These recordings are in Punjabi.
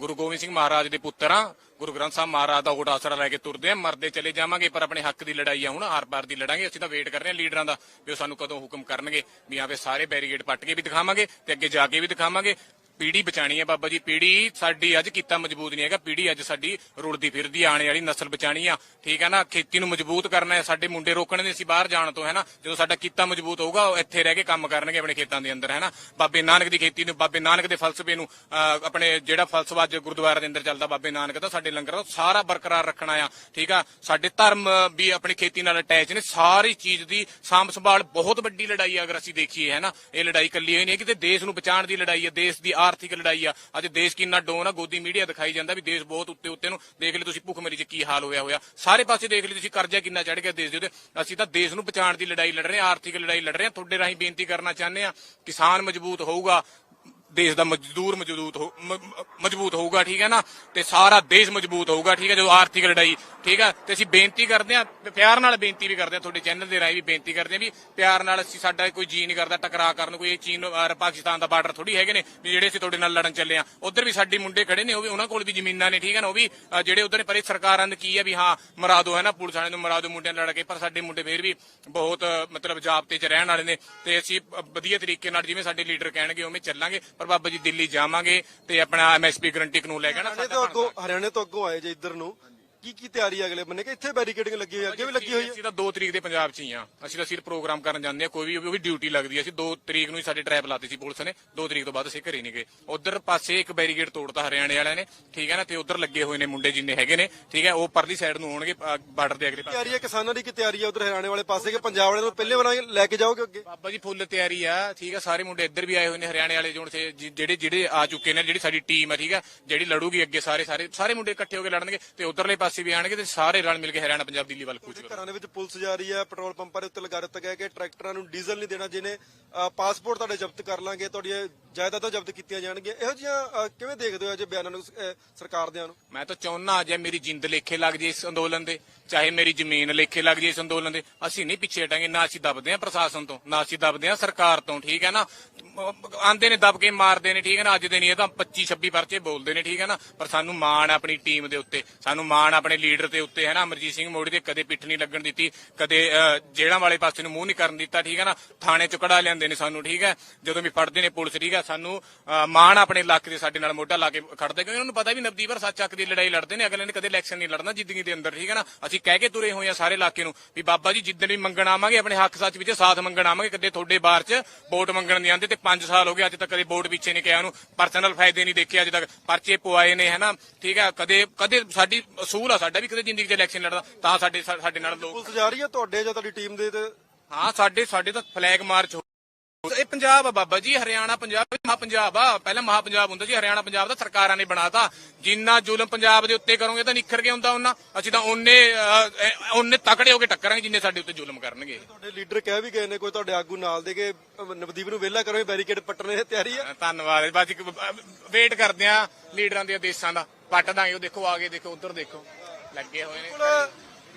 ਗੁਰੂ ਗੋਬਿੰਦ ਸਿੰਘ ਮਹਾਰਾਜ ਦੇ ਪੁੱਤਰ ਆ ਗੁਰੂ ਗ੍ਰੰਥ ਸਾਹਿਬ ਮਹਾਰਾਜ ਦਾ ਓਟ ਆਸਰਾ ਲੈ ਕੇ ਤੁਰਦੇ ਆ ਮਰਦੇ ਚਲੇ ਜਾਵਾਂਗੇ, ਪਰ ਆਪਣੇ ਹੱਕ ਦੀ ਲੜਾਈ ਆ ਹੁਣ। ਹਰ ਵਾਰ ਦੀ ਲੜਾਂਗੇ। ਅਸੀਂ ਤਾਂ ਵੇਟ ਕਰ ਰਹੇ ਹਾਂ ਲੀਡਰਾਂ ਦਾ ਵੀ ਉਹ ਸਾਨੂੰ ਕਦੋਂ ਹੁਕਮ ਕਰਨਗੇ। ਵੀ ਆਵੇ ਸਾਰੇ ਬੈਰੀਗੇਡ ਪੱਟ ਕੇ ਵੀ ਦਿਖਾਵਾਂਗੇ ਤੇ ਅੱਗੇ ਜਾ ਕੇ ਵੀ ਦਿਖਾਵਾਂਗੇ। ਪੀੜੀ ਬਚਾਣੀ ਹੈ ਬਾਬਾ ਜੀ। ਪੀੜੀ ਸਾਡੀ ਅੱਜ ਕੀਤਾ ਮਜ਼ਬੂਤ ਨਹੀਂ ਹੈਗਾ। ਪੀੜੀ ਅੱਜ ਸਾਡੀ ਰੁੜਦੀ ਫਿਰਦੀ ਆ, ਵਾਲੀ ਨਸਲ ਬਚਾਣੀ ਆ। ਠੀਕ ਹੈ ਨਾ ਖੇਤੀ ਨੂੰ ਮਜ਼ਬੂਤ ਕਰਨਾ ਹੈ। ਸਾਡੇ ਮੁੰਡੇ ਰੋਕਣੇ ਨੇ ਅਸੀਂ ਬਾਹਰ ਜਾਣ ਤੋਂ ਹੈ ਨਾ। ਜਦੋਂ ਸਾਡਾ ਕੀਤਾ ਮਜ਼ਬੂਤ ਹੋਊਗਾ ਉਹ ਇੱਥੇ ਰਹਿ ਕੇ ਕੰਮ ਕਰਨਗੇ ਆਪਣੇ ਖੇਤਾਂ ਦੇ ਅੰਦਰ ਹੈ ਨਾ। ਬਾਬੇ ਨਾਨਕ ਦੀ ਖੇਤੀ ਨੂੰ ਬਾਬੇ ਨਾਨਕ ਦੇ ਫਲਸਫੇ ਨੂੰ ਆਪਣੇ ਜਿਹੜਾ ਫਲਸਫਾ ਅੱਜ ਗੁਰਦੁਆਰਾ ਦੇ ਅੰਦਰ ਚੱਲਦਾ ਬਾਬੇ ਨਾਨਕ ਦਾ ਸਾਡੇ ਲੰਗਰ ਦਾ ਸਾਰਾ ਬਰਕਰਾਰ ਰੱਖਣਾ ਆ। ਠੀਕ ਆ ਸਾਡੇ ਧਰਮ ਵੀ ਆਪਣੀ ਖੇਤੀ ਨਾਲ ਅਟੈਚ ਨੇ। ਸਾਰੀ ਚੀਜ਼ ਦੀ ਸਾਂਭ ਸੰਭਾਲ ਬਹੁਤ ਵੱਡੀ ਲੜਾਈ ਆ ਅਗਰ ਅਸੀਂ ਦੇਖੀਏ ਹੈ ਨਾ। ਇਹ ਲੜਾਈ ਕੱਲੀ ਹੋਈ ਨਹੀਂ ਹੈ ਕਿਤੇ ਦੇਸ਼ ਨੂੰ ਬਚਾਉਣ ਦੀ ਲੜਾਈ ਹੈ ਦੇਸ਼ ਦੀ ਆਰਥਿਕ ਲੜਾਈ ਆ। ਅੱਜ ਦੇਸ਼ ਕਿੰਨਾ ਡੋਨ ਆ ਗੋਦੀ ਮੀਡੀਆ ਦਿਖਾਈ ਜਾਂਦਾ ਵੀ ਦੇਸ਼ ਬਹੁਤ ਉੱਤੇ ਉੱਤੇ ਨੂੰ ਦੇਖ ਲਈ ਤੁਸੀਂ ਭੁੱਖਮਰੀ 'ਚ ਕੀ ਹਾਲ ਹੋਇਆ ਹੋਇਆ। ਸਾਰੇ ਪਾਸੇ ਦੇਖ ਲਈ ਤੁਸੀਂ ਕਰਜ਼ਾ ਕਿੰਨਾ ਚੜ ਗਿਆ ਦੇਸ਼ ਦੇ ਉੱਤੇ। ਅਸੀਂ ਤਾਂ ਦੇਸ਼ ਨੂੰ ਬਚਾਉਣ ਦੀ ਲੜਾਈ ਲੜ ਰਹੇ ਹਾਂ, ਆਰਥਿਕ ਲੜਾਈ ਲੜ ਰਹੇ ਹਾਂ। ਤੁਹਾਡੇ ਰਾਹੀਂ ਬੇਨਤੀ ਕਰਨਾ ਚਾਹੁੰਦੇ ਆ ਕਿਸਾਨ ਮਜ਼ਬੂਤ ਹੋਊਗਾ ਦੇਸ਼ ਦਾ ਮਜ਼ਦੂਰ ਮਜ਼ਬੂਤ ਹੋ ਮਜ਼ਬੂਤ ਹੋਊਗਾ, ਠੀਕ ਹੈ ਨਾ? ਤੇ ਸਾਰਾ ਦੇਸ਼ ਮਜ਼ਬੂਤ ਹੋਊਗਾ, ਠੀਕ ਹੈ? ਜਦੋਂ ਆਰਥਿਕ ਲੜਾਈ, ਠੀਕ ਹੈ? ਤੇ ਅਸੀਂ ਬੇਨਤੀ ਕਰਦੇ ਹਾਂ ਪਿਆਰ ਨਾਲ ਬੇਨਤੀ ਵੀ ਕਰਦੇ ਹਾਂ, ਤੁਹਾਡੇ ਚੈਨਲ ਦੇ ਰਾਹੀਂ ਵੀ ਬੇਨਤੀ ਕਰਦੇ ਹਾਂ ਵੀ ਪਿਆਰ ਨਾਲ ਅਸੀਂ ਸਾਡਾ ਕੋਈ ਜੀ ਨਹੀਂ ਕਰਦਾ ਟਕਰਾ ਕਰਨ ਕੋਈ ਇਹ ਚੀਨ ਔਰ ਪਾਕਿਸਤਾਨ ਦਾ ਬਾਰਡਰ ਥੋੜੀ ਹੈਗੇ ਨੇ, ਵੀ ਜਿਹੜੇ ਅਸੀਂ ਤੁਹਾਡੇ ਨਾਲ ਲੜਨ ਚੱਲੇ ਆ ਉਧਰ ਵੀ ਸਾਡੇ ਮੁੰਡੇ ਖੜੇ ਨੇ, ਉਹ ਵੀ ਉਹਨਾਂ ਕੋਲ ਵੀ ਜ਼ਮੀਨਾਂ ਨੇ, ਠੀਕ ਹੈ ਨਾ? ਉਹ ਵੀ ਜਿਹੜੇ ਉਧਰ ਨੇ, ਪਰੇ ਸਰਕਾਰਾਂ ਨੇ ਕੀ ਹੈ ਵੀ ਹਾਂ ਮਰਾ ਦਿਓ ਹੈ ਨਾ, ਪੁਲਿਸ ਵਾਲਿਆਂ ਨੂੰ ਮਰਾ ਦਿਓ ਮੁੰਡਿਆਂ ਨਾਲ ਲੜ ਕੇ, ਪਰ ਸਾਡੇ ਮੁੰਡੇ ਫੇਰ ਵੀ ਬਹੁਤ, ਮਤਲਬ ਜਾਬਤੇ 'ਚ ਰਹਿਣ ਵਾਲੇ ਨੇ, ਤੇ ਅਸੀਂ ਵਧੀਆ ਤਰੀਕੇ ਨਾਲ ਜਿਵੇਂ ਸਾਡੇ ਲੀਡਰ ਕਹਿਣਗੇ, ਉਵੇਂ ਚੱਲਾਂਗੇ। ਪਰ ਬਾਬਾ ਜੀ ਦਿੱਲੀ ਜਾਵਾਂਗੇ ਤੇ ਆਪਣਾ ਐਮਐਸਪੀ ਗਰੰਟੀ ਕਾਨੂੰਨ ਲੈ ਕੇ ਨਾ ਹਰਿਆਣੇ ਤੋਂ ਅੱਗੋਂ ਆਏ ਜੇ ਇੱਧਰ ਨੂੰ। ਕੀ ਕੀ ਤਿਆਰੀ ਹੈ ਅਗਲੇ ਬੰਨੇ? ਕਿ ਇੱਥੇ ਬੈਰੀਕੇਡਿੰਗ ਲੱਗੀ ਹੋਈ ਹੈ ਅੱਗੇ ਵੀ ਲੱਗੀ ਹੋਈ ਹੈ ਅਸੀਂ ਤਾਂ 2 ਤਰੀਕ ਦੇ ਪੰਜਾਬ 'ਚ ਹੀ ਆ। ਅਸੀਂ ਤਾਂ ਸਿਰ ਪ੍ਰੋਗਰਾਮ ਕਰਨ ਜਾਂਦੇ ਆ ਕੋਈ ਵੀ ਉਹ ਵੀ ਡਿਊਟੀ ਲੱਗਦੀ ਆ। ਅਸੀਂ 2 ਤਰੀਕ ਨੂੰ ਹੀ ਸਾਡੇ ਟ੍ਰੈਪ ਲਾਤੀ ਸੀ ਪੁਲਿਸ ਨੇ। 2 ਤਰੀਕ ਤੋਂ ਬਾਅਦ ਅਸੀਂ ਘਰੇ ਨਹੀਂ ਗਏ। ਉਧਰ ਪਾਸੇ ਇੱਕ ਬੈਰੀਗੇਡ ਤੋੜਤਾ ਹਰਿਆਣੇ ਵਾਲਿਆਂ ਨੇ ਠੀਕ ਹੈ ਨਾ? ਤੇ ਉਧਰ ਲੱਗੇ ਹੋਏ ਨੇ ਮੁੰਡੇ ਜਿੰਨੇ ਹੈਗੇ ਨੇ ਠੀਕ ਹੈ? ਉਹ ਪਰਲੀ ਸਾਈਡ ਨੂੰ ਹੋਣਗੇ ਬਾਰਡਰ ਦੇ ਅਗਲੇ ਪਾਸੇ। ਤਿਆਰੀ ਹੈ ਕਿਸਾਨਾਂ ਦੀ ਕੀ ਤਿਆਰੀ ਹੈ ਉਧਰ ਹਰਿਆਣੇ ਵਾਲੇ ਪਾਸੇ? ਕਿ ਪੰਜਾਬ ਵਾਲਿਆਂ ਨੂੰ ਪਹਿਲੇ ਬਣਾ ਕੇ ਲੈ ਕੇ ਜਾਓਗੇ ਅੱਗੇ? ਬਾਬਾ ਜੀ ਫੁੱਲ ਤਿਆਰੀ ਆ ਠੀਕ ਆ ਸਾਰੇ ਮੁੰਡੇ ਇੱਧਰ ਵੀ ਆਏ ਹੋਏ ਨੇ ਹਰਿਆਣੇ ਵਾਲੇ ਜੋਨ ਸੇ ਜਿ- ਜਿਹੜੇ ਜਿਹੜੇ ਆ ਚੁੱਕੇ ਨੇ ਜਿਹੜੀ ਸਾਡੀ ਟੀਮ ਆ ਠੀਕ ਆ ਜਿਹੜੀ ਲੜੂਗੀ ਅੱਗੇ ਸਾਰੇ ਸਾਰੇ ਸਾਰੇ ਮੁੰਡੇ ਇਕੱਠੇ ਹੋ ਕੇ ਲੜਨਗੇ ਤੇ ਉਧਰਲੇ ਪਾਸੇ ਵੀ ਆਣਗੇ ਤੇ ਸਾਰੇ ਰਲ ਮਿਲ ਕੇ ਹਰਿਆਣਾ ਪੰਜਾਬ ਦਿੱਲੀ ਵੱਲ ਕੂਚ ਘਰਾਂ ਦੇ ਵਿੱਚ ਪੁਲਿਸ ਜਾ ਰਹੀ ਹੈ ਪੈਟਰੋਲ ਪੰਪਾਂ ਦੇ ਉੱਤੇ ਲਗਾ ਦਿੱਤਾ ਗਿਆ ਕਿ ਟਰੈਕਟਰਾਂ ਨੂੰ ਡੀਜ਼ਲ ਨਹੀਂ ਦੇਣਾ ਜਿਹਨੇ ਪਾਸਪੋਰਟ ਤੁਹਾਡੇ ਜ਼ਬਤ ਕਰ ਲਾਂਗੇ ਤੁਹਾਡੀਆਂ ਜਾਇਦਾਦਾਂ ਜ਼ਬਤ ਕੀਤੀਆਂ ਜਾਣਗੀਆਂ। ਇਹੋ ਜਿਹੀਆਂ ਕਿਵੇਂ ਦੇਖਦੇ ਹੋ ਜੇ ਬਿਆਨਾਂ ਨੂੰ ਸਰਕਾਰ ਦਿਆਂ ਨੂੰ? ਮੈਂ ਤਾਂ ਚਾਹੁੰਨਾ ਜੇ ਮੇਰੀ ਜਿੰਦ ਲੇਖੇ ਲੱਗ ਜੇ ਇਸ ਅੰਦੋਲਨ ਦੇ ਚਾਹੇ ਮੇਰੀ ਜ਼ਮੀਨ ਲੇਖੇ ਲੱਗ ਜੇ ਇਸ ਅੰਦੋਲਨ ਦੇ ਅਸੀਂ ਨਹੀਂ ਪਿੱਛੇ ਹਟਾਂਗੇ ਨਾ ਅਸੀਂ ਦਬਦੇ ਹਾਂ ਪ੍ਰਸ਼ਾਸਨ ਤੋਂ ਨਾ ਅਸੀਂ ਦਬਦੇ ਹਾਂ ਸਰਕਾਰ ਤੋਂ ਠੀਕ ਹੈ ਨਾ? ਆਂਦੇ ਨੇ ਦਬ ਕੇ ਮਾਰਦੇ ਨੇ ਠੀਕ ਹੈ ਨਾ? ਅੱਜ ਦੇ ਨਹੀਂ ਇਹ ਤਾਂ 25 26 ਪਰਚੇ ਬੋਲਦੇ ਨੇ ਠੀਕ ਹੈ ਨਾ? ਪਰ ਸਾਨੂੰ ਮਾਣ ਹੈ ਆਪਣੀ ਟੀਮ ਦੇ ਉੱਤੇ ਸਾਨੂੰ ਮਾਣ ਆਪਣੇ ਲੀਡਰ ਦੇ ਉੱਤੇ ਹੈ ਨਾ ਅਮਰਜੀਤ ਸਿੰਘ ਮੋੜੀ ਦੇ ਕਦੇ ਪਿੱਠ ਨਹੀਂ ਲੱਗਣ ਦਿੱਤੀ ਕਦੇ ਅਹ, ਜੇਲ੍ਹਾਂ ਵਾਲੇ ਪਾਸੇ ਨੂੰ ਮੂੰਹ ਨਹੀਂ ਕਰਨ ਦਿੱਤਾ ਠੀਕ ਹੈ ਨਾ? ਥਾਣੇ ਚ ਕਢਾ ਲਿਆਂਦੇ ਨੇ ਸਾਨੂੰ ਠੀਕ ਹੈ? ਜਦੋਂ ਵੀ ਫੜਦੇ ਨੇ ਪੁਲਿਸ ਠੀਕ ਹੈ? ਸਾਨੂੰ ਮਾਣ ਆਪਣੇ ਇਲਾਕੇ ਦੇ ਸਾਡੇ ਨਾਲ ਮੋਢਾ ਲਾ ਕੇ ਖੜਦੇ ਕਿਉਂਕਿ ਉਹਨਾਂ ਨੂੰ ਪਤਾ ਵੀ ਨਵਦੀਪ ਪਰ ਸੱਚ ਹੱਕ ਦੀ ਲੜਾਈ ਲੜਦੇ ਨੇ ਅਗਲੇ ਨੇ ਕਦੇ ਇਲੈਕਸ਼ਨ ਨਹੀਂ ਲੜਨਾ ਜ਼ਿੰਦਗੀ ਦੇ ਅੰਦਰ ਠੀਕ ਹੈ ਨਾ? ਅਸੀਂ ਕਹਿ ਕੇ ਤੁਰੇ ਹੋਏ ਆ ਸਾਰੇ ਇਲਾਕੇ ਨੂੰ ਵੀ ਬਾਬਾ ਜੀ ਜਿੱਦਣ ਵੀ ਮੰਗਣ ਆਵਾਂਗੇ ਆਪਣੇ ਹੱਕ ਸੱਚ ਵਿੱਚ ਸਾਥ ਮੰਗਣ ਆਵਾਂਗੇ ਕਦੇ ਤੁਹਾਡੇ ਬਾਰ ਚ ਵੋਟ ਮੰਗਣ ਨਹੀਂ ਆਉਂਦੇ ਤੇ 5 ਸਾਲ ਹੋ ਗਏ ਅੱਜ ਤੱਕ ਕਦੇ ਵੋਟ ਪਿੱਛੇ ਨਹੀਂ ਕਿਹਾ ਉਹਨੂੰ ਪਰਸਨਲ ਫਾਇਦੇ ਨਹੀਂ ਦੇਖੇ ਅੱਜ ਤੱਕ ਪਰਚੇ ਪਵਾਏ ਨੇ ਹੈ ਠੀਕ ਹੈ? ਕਦੇ ਕਦੇ ਸਾਡੀ ਅਸੂਲ ਆ ਸਾਡਾ ਵੀ ਕਦੇ ਜ਼ਿੰਦਗੀ 'ਚ ਇਲੈਕਸ਼ਨ ਲੜਦਾ ਤਾਂ ਸਾਡੇ ਸਾਡੇ ਨਾਲ ਲੋਕ ਪੁਲਿਸ ਜਾ ਰਹੀ ਹੈ ਤੁਹਾਡੇ ਜਾਂ ਤੁਹਾਡੀ ਟੀਮ ਦੇ ਤੇ? ਹਾਂ ਸਾਡੇ ਸਾਡੇ ਤਾਂ ਫਲੈਗ ਮਾਰਚ ਇਹ ਪੰਜਾਬ ਆ ਬਾਬਾ ਜੀ ਹਰਿਆਣਾ ਪੰਜਾਬ ਮਹਾ ਪੰਜਾਬ ਆ। ਪਹਿਲਾਂ ਮਹਾ ਪੰਜਾਬ ਹੁੰਦਾ ਸੀ ਹਰਿਆਣਾ ਪੰਜਾਬ ਦਾ ਸਰਕਾਰਾਂ ਨੇ ਬਣਾਤਾ। ਜਿੰਨਾ ਜ਼ੁਲਮ ਪੰਜਾਬ ਦੇ ਉੱਤੇ ਕਰੋਗੇ ਤਾਂ ਨਿਖਰ ਕੇ ਹੁੰਦਾ ਉਹਨਾਂ ਅਸੀਂ ਤਾਂ ਉਹਨੇ ਉਹਨੇ ਤਕੜੇ ਹੋ ਕੇ ਟੱਕਰਾਂਗੇ ਜਿੰਨੇ ਸਾਡੇ ਉੱਤੇ ਜ਼ੁਲਮ ਕਰਨਗੇ। ਤੁਹਾਡੇ ਲੀਡਰ ਕਹਿ ਵੀ ਗਏ ਨੇ ਕੋਈ ਤੁਹਾਡੇ ਆਗੂ ਨਾਲ ਦੇ ਕੇ ਨਵਦੀਪ ਨੂੰ ਵਿਹਲਾ ਕਰੋ ਬੈਰੀਕੇਡ ਪੱਟਣੇ ਦੀ ਤਿਆਰੀ ਹੈ ਧੰਨਵਾਦ। ਇੱਕ ਵੇਟ ਕਰਦੇ ਆ ਲੀਡਰਾਂ ਦੇ ਆਦੇਸ਼ਾਂ ਦਾ। ਪੱਟ ਦਾਂਗੇ ਉਹ ਦੇਖੋ ਆਗੇ ਦੇਖੋ ਉਧਰ ਦੇਖੋ। ਲੱਗੇ ਹੋਏ ਨੇ।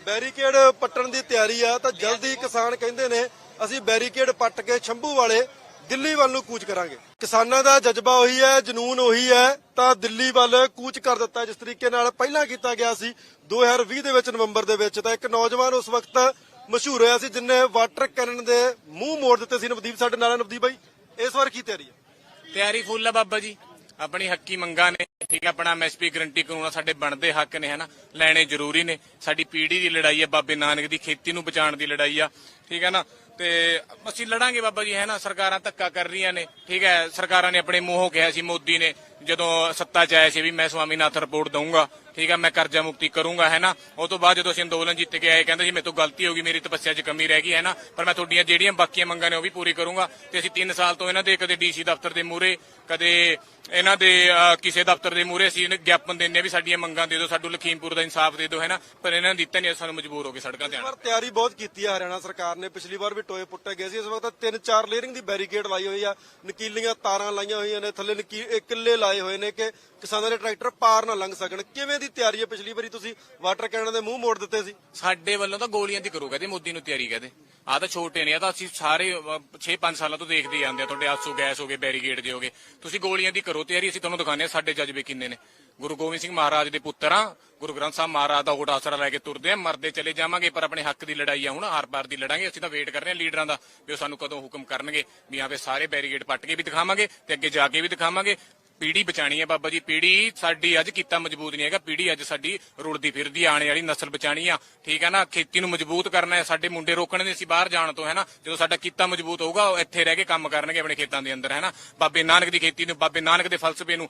ਬੈਰੀਕੇਡ ਪੱਟਣ ਦੀ ਤਿਆਰੀ ਆ ਤਾਂ ਜਲਦੀ ਕਿਸਾਨ ਕਹਿੰਦੇ ਨੇ ਅਸੀਂ ਬੈਰੀਕੇਡ ਪੱਟ ਕੇ ਸ਼ੰਭੂ ਵਾਲੇ ਦਿੱਲੀ ਵੱਲ ਨੂੰ ਕੂਚ ਕਰਾਂਗੇ। ਕਿਸਾਨਾਂ ਦਾ ਜਜ਼ਬਾ ਉਹੀ ਹੈ ਜਨੂਨ ਉਹੀ ਹੈ ਤਾਂ ਦਿੱਲੀ ਵੱਲ ਕੂਚ ਕਰ ਦਿੱਤਾ ਜਿਸ ਤਰੀਕੇ ਨਾਲ ਪਹਿਲਾਂ ਕੀਤਾ ਗਿਆ ਸੀ 2020 ਦੇ ਵਿੱਚ ਨਵੰਬਰ ਦੇ ਵਿੱਚ ਤਾਂ ਇੱਕ ਨੌਜਵਾਨ ਉਸ ਵਕਤ ਮਸ਼ਹੂਰ ਹੋਇਆ ਸੀ ਜਿਨੇ ਵਾਟਰ ਕੈਨਨ ਦੇ ਮੂੰਹ ਮੋੜ ਦਿੱਤੇ ਸੀ। ਨਵਦੀਪ ਸਾਡੇ ਨਾਲ ਨਵਦੀਪ ਬਾਈ ਇਸ ਵਾਰ ਕੀ ਤਿਆਰੀ ਹੈ? ਤਿਆਰੀ ਫੁੱਲ ਆ ਬਾਬਾ ਜੀ। ਆਪਣੀ ਹੱਕੀ ਮੰਗਾਂ ਨੇ ਠੀਕ ਹੈ ਆਪਣਾ ਐਮਐਸਪੀ ਗਰੰਟੀ ਕਾਨੂੰਨ ਆ, ਸਾਡੇ ਬਣਦੇ ਹੱਕ ਨੇ ਹਨਾ ਲੈਣੇ ਜ਼ਰੂਰੀ ਨੇ। ਸਾਡੀ ਪੀੜ੍ਹੀ ਦੀ ਲੜਾਈ ਆ ਬਾਬੇ ਨਾਨਕ ਦੀ ਖੇਤੀ ਨੂੰ ਬਚਾਉਣ ਦੀ ਲੜਾਈ ਆ ਠੀਕ ਹੈ ਨਾ? ਤੇ ਅਸੀਂ ਲੜਾਂਗੇ ਬਾਬਾ ਜੀ ਹੈ ਨਾ ਸਰਕਾਰਾਂ ਧੱਕਾ ਕਰ ਰਹੀਆਂ ਨੇ ਠੀਕ ਹੈ ਸਰਕਾਰਾਂ ਨੇ ਆਪਣੇ ਮੂੰਹੋਂ ਕਿਹਾ ਸੀ ਮੋਦੀ ਨੇ ਜਦੋਂ ਸੱਤਾ 'ਚ ਆਇਆ ਸੀ ਵੀ ਮੈਂ ਸਵਾਮੀਨਾਥਨ ਰਿਪੋਰਟ ਦਊਂਗਾ ਠੀਕ ਹੈ ਮੈਂ ਕਰਜ਼ਾ ਮੁਕਤੀ ਕਰੂੰਗਾ ਹੈ ਨਾ? ਉਹ ਤੋਂ ਬਾਅਦ ਜਦੋਂ ਅਸੀਂ ਅੰਦੋਲਨ ਜਿੱਤ ਕੇ ਆਏ ਕਹਿੰਦੇ ਸੀ ਮੇਰੇ ਤੋਂ ਗਲਤੀ ਹੋ ਗਈ ਮੇਰੀ ਤਪੱਸਿਆ 'ਚ ਕਮੀ ਰਹਿ ਗਈ ਹੈ ਨਾ? ਪਰ ਮੈਂ ਤੁਹਾਡੀਆਂ ਜਿਹੜੀਆਂ ਬਾਕੀਆਂ ਮੰਗਾਂ ਨੇ ਉਹ ਵੀ ਪੂਰੀ ਕਰੂੰਗਾ। ਤੇ ਅਸੀਂ 3 ਸਾਲ ਤੋਂ ਇਹਨਾਂ ਦੇ ਕਦੇ ਡੀਸੀ ਦਫ਼ਤਰ ਦੇ ਮੂਹਰੇ ਕਦੇ ਇਹਨਾਂ ਦੇ ਕਿਸੇ ਦਫ਼ਤਰ ਦੇ ਮੂਹਰੇ ਅਸੀਂ ਇਹਨੂੰ ਗਿਆਪਨ ਆ ਵੀ ਸਾਡੀਆਂ ਮੰਗਾਂ ਦੇ ਦਿਓ ਸਾਨੂੰ ਲਖੀਮਪੁਰ ਦਾ ਇਨਸਾਫ ਦੇ ਦਿਓ ਹੈ ਨਾ? ਪਰ ਇਹਨਾਂ ਨੇ ਦਿੱਤਾ ਨਹੀਂ ਸਾਨੂੰ ਮਜਬੂਰ ਹੋ ਕੇ ਸੜਕਾਂ ਤੇ ਆਣਾ ਤਿਆਰੀ ਬਹੁਤ ਕੀਤੀ ਹੈ ਹਰਿਆਣਾ ਸਰਕਾਰ ਨੇ। ਪਿਛਲੀ ਵਾਰ ਵੀ ਟੋਏ ਪੁੱਟੇ ਗਏ ਸੀ। ਇਸ ਵਕਤ ਤਿੰਨ ਚਾਰ ਲੇਅਰਿੰਗ ਦੀ ਬੈਰੀਕੇਡ ਲਾਈ ਹੋਈ ਆ। ਨਕੀਲੀਆਂ ਤਾਰਾਂ ਲਾਈਆਂ ਹੋਈਆਂ ਨੇ। ਥੱਲੇ ਨਕੀ- ਕਿੱਲੇ ਲਾਏ ਹੋਏ ਨੇ ਕਿ ਕਿਸਾਨਾਂ ਦੇ ਟਰੈਕਟਰ ਪਾਰ ਨਾ ਲੰਘ ਸਕਣ। ਕਿਵੇਂ ਦੀ ਤਿਆਰੀ ਹੈ, ਪਿਛਲੀ ਵਾਰੀ ਤੁਸੀਂ ਵਾਟਰ ਕੈਨਨ ਦੇ ਮੂੰਹ ਮੋੜ ਦਿੱਤੇ ਸੀ। ਸਾਡੇ ਵੱਲੋਂ ਤਾਂ ਗੋਲੀਆਂ ਦੀ ਕਰੋ ਕਹਿੰਦੇ, ਮੋਦੀ ਨੂੰ ਤਿਆਰੀ ਕਹਦੇ। ਆ ਤਾਂ ਛੋਟੇ ਨੇ ਆ ਤਾਂ ਅਸੀਂ ਸਾਰੇ 6-5 ਸਾਲਾਂ ਤੋਂ ਦੇਖਦੇ ਜਾਂਦੇ ਆ, ਤੁਹਾਡੇ ਆਸੂ ਗੈਸ ਹੋ ਬੈਰੀਗੇਡ ਦੇ ਹੋ ਤੁਸੀਂ ਗੋਲੀਆਂ ਦੀ ਕਰੋ ਤਿਆਰੀ, ਅਸੀਂ ਤੁਹਾਨੂੰ ਦਿਖਾਉਂਦੇ ਆ ਸਾਡੇ ਜਜ਼ਬੇ ਕਿੰਨੇ ਨੇ। ਗੁਰੂ ਗੋਬਿੰਦ ਸਿੰਘ ਮਹਾਰਾਜ ਦੇ ਪੁੱਤਰ ਆ ਗੁਰੂ ਗ੍ਰੰਥ ਸਾਹਿਬ ਮਹਾਰਾਜ ਦਾ ਓਟ ਆਸਰਾ ਲੈ ਕੇ ਤੁਰਦੇ ਆ, ਮਰਦੇ ਚਲੇ ਜਾਵਾਂਗੇ, ਪਰ ਆਪਣੇ ਹੱਕ ਦੀ ਲੜਾਈ ਆ, ਹੁਣ ਹਰ ਪਾਰ ਦੀ ਲੜਾਂਗੇ, ਅਸੀਂ ਤਾਂ ਵੇਟ ਕਰ ਰਹੇ ਆ ਲੀਡਰਾਂ ਦਾ, ਵੀ ਉਹ ਸਾਨੂੰ ਕਦੋਂ ਹੁਕਮ ਕਰਨਗੇ, ਵੀ ਆਪੇ ਸਾਰੇ ਬੈਰੀਗੇਡ ਪੱਟ ਕੇ ਵੀ ਦਿਖਾਵਾਂਗੇ, ਤੇ ਅੱਗੇ ਜਾ ਕੇ ਵੀ ਦਿਖਾਵਾਂਗੇ ਪੀੜੀ ਬਚਾਣੀ ਹੈ ਬਾਬਾ ਜੀ। ਪੀੜੀ ਸਾਡੀ ਅੱਜ ਕੀਤਾ ਮਜ਼ਬੂਤ ਨਹੀਂ ਹੈਗਾ। ਪੀੜੀ ਅੱਜ ਸਾਡੀ ਰੁੜਦੀ ਫਿਰਦੀ ਆਣੇ ਵਾਲੀ ਨਸਲ ਬਚਾਣੀ ਆ। ਠੀਕ ਹੈ ਨਾ? ਖੇਤੀ ਨੂੰ ਮਜ਼ਬੂਤ ਕਰਨਾ ਹੈ। ਸਾਡੇ ਮੁੰਡੇ ਰੋਕਣ ਦੇ ਅਸੀਂ ਬਾਹਰ ਜਾਣ ਤੋਂ, ਹੈ ਨਾ? ਜਦੋਂ ਸਾਡਾ ਕੀਤਾ ਮਜ਼ਬੂਤ ਹੋਊਗਾ, ਉਹ ਇੱਥੇ ਰਹਿ ਕੇ ਕੰਮ ਕਰਨਗੇ ਆਪਣੇ ਖੇਤਾਂ ਦੇ ਅੰਦਰ, ਹੈ ਨਾ? ਬਾਬੇ ਨਾਨਕ ਦੀ ਖੇਤੀ ਨੂੰ, ਬਾਬੇ ਨਾਨਕ ਦੇ ਫਲਸਫੇ ਨੂੰ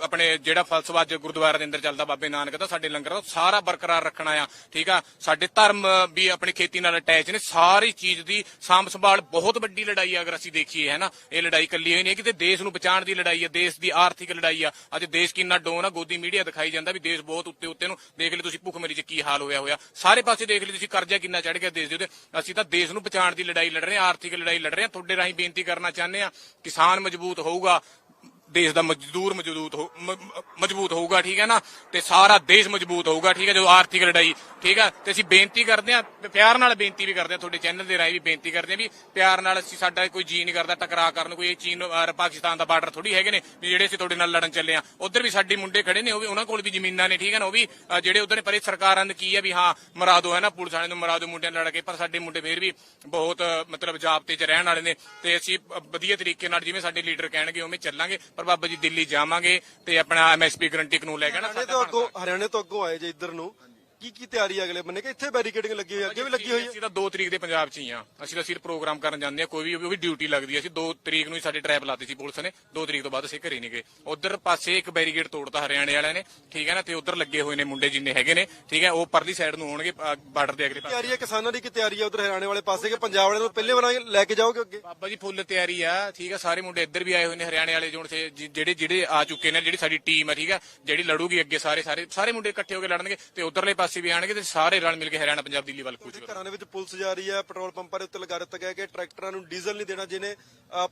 ਆਪਣੇ ਜਿਹੜਾ ਫਲਸਫਾ ਅੱਜ ਗੁਰਦੁਆਰਾ ਦੇ ਅੰਦਰ ਚੱਲਦਾ, ਬਾਬੇ ਨਾਨਕ ਦਾ, ਸਾਡੇ ਲੰਗਰ ਦਾ, ਉਹ ਸਾਰਾ ਬਰਕਰਾਰ ਰੱਖਣਾ ਆ। ਠੀਕ ਆ? ਸਾਡੇ ਧਰਮ ਵੀ ਆਪਣੀ ਖੇਤੀ ਨਾਲ ਅਟੈਚ ਨੇ। ਸਾਰੀ ਚੀਜ਼ ਦੀ ਸਾਂਭ ਸੰਭਾਲ ਬਹੁਤ ਵੱਡੀ ਲੜਾਈ ਆ, ਅਗਰ ਅਸੀਂ ਦੇਖੀਏ, ਹੈ ਨਾ? ਇਹ ਲੜਾਈ ਇਕੱਲੀ ਹੋਈ ਨਹੀਂ ਕਿ ਤੇ ਦੇਸ਼ ਨੂੰ ਬਚਾਉਣ ਦੀ ਲੜਾਈ ਹੈ ਦੇਸ਼ ਦੀ ਆ ਆਰਥਿਕ ਲੜਾਈ ਆ। ਅੱਜ ਦੇਸ਼ ਕਿੰਨਾ ਡੋਨ ਆ, ਗੋਦੀ ਮੀਡੀਆ ਦਿਖਾਈ ਜਾਂਦਾ ਵੀ ਦੇਸ਼ ਬਹੁਤ ਉੱਤੇ ਉੱਤੇ ਨੂੰ ਦੇਖ ਲਈ ਤੁਸੀਂ ਭੁੱਖਮਰੀ 'ਚ ਕੀ ਹਾਲ ਹੋਇਆ ਹੋਇਆ। ਸਾਰੇ ਪਾਸੇ ਦੇਖ ਲਈ ਤੁਸੀਂ ਕਰਜ਼ਾ ਕਿੰਨਾ ਚੜ ਗਿਆ ਦੇਸ਼ ਦੇ ਉੱਤੇ। ਅਸੀਂ ਤਾਂ ਦੇਸ਼ ਨੂੰ ਬਚਾਉਣ ਦੀ ਲੜਾਈ ਲੜ ਰਹੇ ਹਾਂ, ਆਰਥਿਕ ਲੜਾਈ ਲੜ ਰਹੇ ਹਾਂ। ਤੁਹਾਡੇ ਰਾਹੀਂ ਬੇਨਤੀ ਕਰਨਾ ਚਾਹੁੰਦੇ ਆ ਕਿਸਾਨ ਮਜ਼ਬੂਤ ਹੋਊਗਾ ਦੇਸ਼ ਦਾ ਮਜ਼ਦੂਰ ਮਜ਼ਬੂਤ ਹੋ ਮਜ਼ਬੂਤ ਹੋਊਗਾ ਠੀਕ ਹੈ ਨਾ ਤੇ ਸਾਰਾ ਦੇਸ਼ ਮਜ਼ਬੂਤ ਹੋਊਗਾ ਠੀਕ ਹੈ ਜਦੋਂ ਆਰਥਿਕ ਲੜਾਈ ਠੀਕ ਹੈ ਤੇ ਅਸੀਂ ਬੇਨਤੀ ਕਰਦੇ ਹਾਂ ਪਿਆਰ ਨਾਲ ਬੇਨਤੀ ਵੀ ਕਰਦੇ ਹਾਂ ਤੁਹਾਡੇ ਚੈਨਲ ਦੇ ਰਾਹੀਂ ਵੀ ਬੇਨਤੀ ਕਰਦੇ ਹਾਂ ਵੀ ਪਿਆਰ ਨਾਲ ਅਸੀਂ ਸਾਡਾ ਕੋਈ ਜੀ ਨਹੀਂ ਕਰਦਾ ਟਕਰਾਅ ਕਰਨ ਕੋਈ ਇਹ ਚੀਨ ਔਰ ਪਾਕਿਸਤਾਨ ਦਾ ਬਾਰਡਰ ਥੋੜੀ ਹੈਗੇ ਨੇ ਵੀ ਜਿਹੜੇ ਅਸੀਂ ਤੁਹਾਡੇ ਨਾਲ ਲੜਨ ਚੱਲੇ ਆ ਉਧਰ ਵੀ ਸਾਡੇ ਮੁੰਡੇ ਖੜੇ ਨੇ ਉਹ ਵੀ ਉਹਨਾਂ ਕੋਲ ਵੀ ਜ਼ਮੀਨਾਂ ਨੇ ਠੀਕ ਹੈ ਨਾ ਉਹ ਵੀ ਜਿਹੜੇ ਉਧਰ ਨੇ ਪਰੇ ਸਰਕਾਰਾਂ ਨੇ ਕੀ ਹੈ ਵੀ ਹਾਂ ਮਰਾ ਦਿਓ ਹੈ ਨਾ ਪੁਲਿਸ ਵਾਲਿਆਂ ਨੂੰ ਮਰਾ ਦਿਓ ਮੁੰਡਿਆਂ ਨਾਲ ਲੜ ਕੇ ਪਰ ਸਾਡੇ ਮੁੰਡੇ ਫੇਰ ਵੀ ਬਹੁਤ ਮਤਲਬ ਜਾਬਤੇ 'ਚ ਰਹਿਣ ਵਾਲੇ ਨੇ ਤੇ ਅਸੀਂ ਵਧੀਆ ਤਰੀਕੇ ਨਾਲ ਜਿਵੇਂ ਸਾਡੇ ਲੀਡਰ ਕਹਿਣਗੇ ਉਵੇਂ ਚੱਲਾਂਗੇ ਪਰ ਬਾਬਾ ਜੀ ਦਿੱਲੀ ਜਾਵਾਂਗੇ ਤੇ ਆਪਣਾ ਐਮਐਸਪੀ ਗਰੰਟੀ ਕਾਨੂੰਨ ਲੈ ਕੇ ਨਾ ਹਰਿਆਣੇ ਤੋਂ ਅੱਗੋਂ ਹਰਿਆਣੇ ਤੋਂ ਅੱਗੋਂ ਆਏ ਜੇ ਇੱਧਰ ਨੂੰ। ਕੀ ਕੀ ਤਿਆਰੀ ਹੈ ਅਗਲੇ ਬੰਨੇ? ਕਿ ਇੱਥੇ ਬੈਰੀਕੇਡਿੰਗ ਲੱਗੀ ਹੋਈ ਹੈ ਅੱਗੇ ਵੀ ਲੱਗੀ ਹੋਈ ਹੈ ਅਸੀਂ ਤਾਂ 2 ਤਰੀਕ ਦੇ ਪੰਜਾਬ 'ਚ ਹੀ ਆ। ਅਸੀਂ ਤਾਂ ਸਿਰ ਪ੍ਰੋਗਰਾਮ ਕਰਨ ਜਾਂਦੇ ਆ ਕੋਈ ਵੀ ਉਹ ਵੀ ਡਿਊਟੀ ਲੱਗਦੀ ਹੈ ਅਸੀਂ 2 ਤਰੀਕ ਨੂੰ ਹੀ ਸਾਡੇ ਟ੍ਰੈਪ ਲਾਤੀ ਸੀ ਪੁਲਿਸ ਨੇ 2 ਤਰੀਕ ਤੋਂ ਬਾਅਦ ਅਸੀਂ ਘਰੇ ਨਹੀਂ ਗਏ। ਉਧਰ ਪਾਸੇ ਇੱਕ ਬੈਰੀਗੇਡ ਤੋੜਤਾ ਹਰਿਆਣੇ ਵਾਲਿਆਂ ਨੇ ਠੀਕ ਹੈ ਨਾ? ਤੇ ਉਧਰ ਲੱਗੇ ਹੋਏ ਨੇ ਮੁੰਡੇ ਜਿੰਨੇ ਹੈਗੇ ਨੇ ਠੀਕ ਹੈ? ਉਹ ਪਰਲੀ ਸਾਈਡ ਨੂੰ ਹੋਣਗੇ ਬਾਰਡਰ ਦੇ ਅਗਲੇ ਪਾਸੇ। ਤਿਆਰੀ ਹੈ ਕਿਸਾਨਾਂ ਦੀ? ਕੀ ਤਿਆਰੀ ਹੈ ਉਧਰ ਹਰਿਆਣੇ ਵਾਲੇ ਪਾਸੇ? ਕਿ ਪੰਜਾਬ ਵਾਲਿਆਂ ਨੂੰ ਪਹਿਲੇ ਵਾਰਾਂ ਲੈ ਕੇ ਜਾਓਗੇ ਅੱਗੇ? ਬਾਬਾ ਜੀ ਫੁੱਲ ਤਿਆਰੀ ਆ ਠੀਕ ਆ ਸਾਰੇ ਮੁੰਡੇ ਇੱਧਰ ਵੀ ਆਏ ਹੋਏ ਨੇ ਹਰਿਆਣੇ ਵਾਲੇ ਜੋਨ ਸੇ ਜਿਹੜੇ ਜਿਹੜੇ ਆ ਚੁੱਕੇ ਨੇ ਜਿਹੜੀ ਸਾਡੀ ਟੀਮ ਆ ਠੀਕ ਆ ਜਿਹੜੀ ਲੜੂਗੀ ਅੱਗੇ ਸਾਰੇ ਸਾਰੇ ਸਾਰੇ ਮੁੰਡੇ ਇਕੱਠੇ ਹੋ ਕੇ ਲੜਨਗੇ ਤੇ ਉਧਰਲੇ ਪਾਸੇ ਵੀ ਆਣਗੇ ਤੇ ਸਾਰੇ ਰਲ ਮਿਲ ਕੇ ਹਰਿਆਣਾ ਪੰਜਾਬ ਦਿੱਲੀ ਵੱਲ ਕੂਚ ਘਰਾਂ ਦੇ ਵਿੱਚ ਪੁਲਿਸ ਜਾ ਰਹੀ ਹੈ ਪੈਟਰੋਲ ਪੰਪਾਂ ਦੇ ਉੱਤੇ ਲਗਾ ਦਿੱਤਾ ਗਿਆ ਕਿ ਟਰੈਕਟਰਾਂ ਨੂੰ ਡੀਜ਼ਲ ਨਹੀਂ ਦੇਣਾ ਜਿਹਨੇ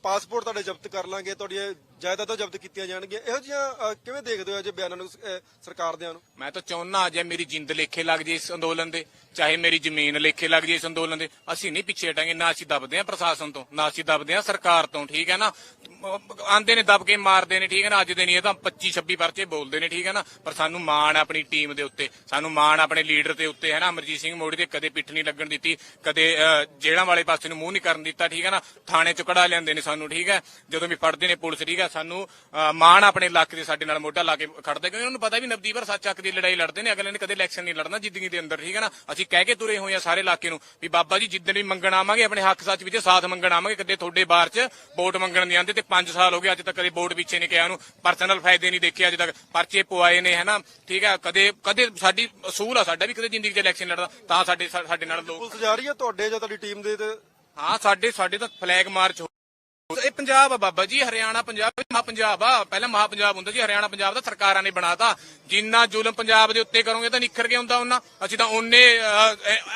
ਪਾਸਪੋਰਟ ਤੁਹਾਡੇ ਜ਼ਬਤ ਕਰ ਲਾਂਗੇ ਤੁਹਾਡੀਆਂ ਜਾਇਦਾਦਾਂ ਜ਼ਬਤ ਕੀਤੀਆਂ ਜਾਣਗੀਆਂ। ਇਹੋ ਜਿਹੀਆਂ ਕਿਵੇਂ ਦੇਖਦੇ ਹੋ ਜੇ ਬਿਆਨਾਂ ਨੂੰ ਸਰਕਾਰ ਦਿਆਂ ਨੂੰ? ਮੈਂ ਤਾਂ ਚਾਹੁੰਨਾ ਜੇ ਮੇਰੀ ਜਿੰਦ ਲੇਖੇ ਲੱਗ ਜੇ ਇਸ ਅੰਦੋਲਨ ਦੇ ਚਾਹੇ ਮੇਰੀ ਜ਼ਮੀਨ ਲੇਖੇ ਲੱਗ ਜੇ ਇਸ ਅੰਦੋਲਨ ਦੇ ਅਸੀਂ ਨਹੀਂ ਪਿੱਛੇ ਹਟਾਂਗੇ ਨਾ ਅਸੀਂ ਦਬਦੇ ਹਾਂ ਪ੍ਰਸ਼ਾਸਨ ਤੋਂ ਨਾ ਅਸੀਂ ਦਬਦੇ ਹਾਂ ਸਰਕਾਰ ਤੋਂ ਠੀਕ ਹੈ ਨਾ? ਆਂਦੇ ਨੇ ਦਬ ਕੇ ਮਾਰਦੇ ਨੇ ਠੀਕ ਹੈ ਨਾ? ਅੱਜ ਦੇ ਨਹੀਂ ਇਹ ਤਾਂ 25 26 ਪਰਚੇ ਬੋਲਦੇ ਨੇ ਠੀਕ ਹੈ ਨਾ? ਪਰ ਸਾਨੂੰ ਮਾਣ ਹੈ ਆਪਣੀ ਟੀਮ ਦੇ ਉੱਤੇ ਸਾਨੂੰ ਮਾਣ ਆਪਣੇ ਲੀਡਰ ਦੇ ਉੱਤੇ ਹੈ ਨਾ ਅਮਰਜੀਤ ਸਿੰਘ ਮੋੜੀ ਦੇ ਕਦੇ ਪਿੱਠ ਨਹੀਂ ਲੱਗਣ ਦਿੱਤੀ ਕਦੇ ਅਹ, ਜੇਲ੍ਹਾਂ ਵਾਲੇ ਪਾਸੇ ਨੂੰ ਮੂੰਹ ਨਹੀਂ ਕਰਨ ਦਿੱਤਾ ਠੀਕ ਹੈ ਨਾ? ਥਾਣੇ ਚ ਕਢਾ ਲੈਂਦੇ ਨੇ ਸਾਨੂੰ ਠੀਕ ਹੈ? ਜਦੋਂ ਵੀ ਫੜਦੇ ਨੇ ਪੁਲਿਸ ਠੀਕ ਹੈ? ਸਾਨੂੰ ਮਾਣ ਆਪਣੇ ਇਲਾਕੇ ਦੇ ਸਾਡੇ ਨਾਲ ਮੋਢਾ ਲਾ ਕੇ ਖੜਦੇ ਕਿਉਂਕਿ ਉਹਨਾਂ ਨੂੰ ਪਤਾ ਵੀ ਨਵਦੀਪ ਪਰ ਸੱਚ ਹੱਕ ਦੀ ਲੜਾਈ ਲੜਦੇ ਨੇ ਅਗਲੇ ਨੇ ਕਦੇ ਇਲੈਕਸ਼ਨ ਨਹੀਂ ਲੜਨਾ ਜ਼ਿੰਦਗੀ ਦੇ ਅੰਦਰ ਠੀਕ ਹੈ ਨਾ? ਅਸੀਂ ਕਹਿ ਕੇ ਤੁਰੇ ਹੋਏ ਆ ਸਾਰੇ ਇਲਾਕੇ ਨੂੰ ਵੀ ਬਾਬਾ ਜੀ ਜਿੱਦਣ ਵੀ ਮੰਗਣ ਆਵਾਂਗੇ ਆਪਣੇ ਹੱਕ ਸੱਚ ਵਿੱਚ ਸਾਥ ਮੰਗਣ ਆਵਾਂਗੇ ਕਦੇ ਤੁਹਾਡੇ ਬਾਰ 'ਚ ਵੋਟ ਮੰਗਣ ਨਹੀਂ ਆਉਂਦੇ ਤੇ 5 ਸਾਲ ਹੋ ਗਏ ਅੱਜ ਤੱਕ ਕਦੇ ਵੋਟ ਪਿੱਛੇ ਨਹੀਂ ਕਿਹਾ ਉਹਨੂੰ। ਪਰਸਨਲ ਫਾਇਦੇ ਨਹੀਂ ਦੇਖੇ ਅੱਜ ਤੱਕ ਪਰਚੇ ਪਵਾਏ ਨੇ ਹਨਾ? ਠੀਕ ਹੈ? ਕਦੇ ਕਦੇ ਸਾਡੀ ਅਸੂਲ ਆ ਸਾਡਾ ਵੀ ਕਦੇ ਜ਼ਿੰਦਗੀ 'ਚ ਇਲੈਕਸ਼ਨ ਲੜਦਾ ਤਾਂ ਸਾਡੇ ਸਾਡੇ ਨਾਲ ਲੋਕ ਪੁਲਿਸ ਜਾ ਰਹੀ ਹੈ ਤੁਹਾਡੇ ਜਾਂ ਤੁਹਾਡੀ ਟੀਮ ਦੇ ਤੇ? ਹਾਂ ਸਾਡੇ ਸਾਡੇ ਤਾਂ ਫਲੈਗ ਮਾਰਚ ਇਹ ਪੰਜਾਬ ਆ ਬਾਬਾ ਜੀ ਹਰਿਆਣਾ ਪੰਜਾਬ ਮਹਾ ਪੰਜਾਬ ਆ। ਪਹਿਲਾਂ ਮਹਾ ਪੰਜਾਬ ਹੁੰਦਾ ਜੀ ਹਰਿਆਣਾ ਪੰਜਾਬ ਦਾ ਸਰਕਾਰਾਂ ਨੇ ਬਣਾਤਾ। ਜਿੰਨਾ ਜ਼ੁਲਮ ਪੰਜਾਬ ਦੇ ਉੱਤੇ ਕਰੋਗੇ ਤਾਂ ਨਿਖਰ ਕੇ ਹੁੰਦਾ ਉਹਨਾਂ ਅਸੀਂ ਤਾਂ ਉਹਨੇ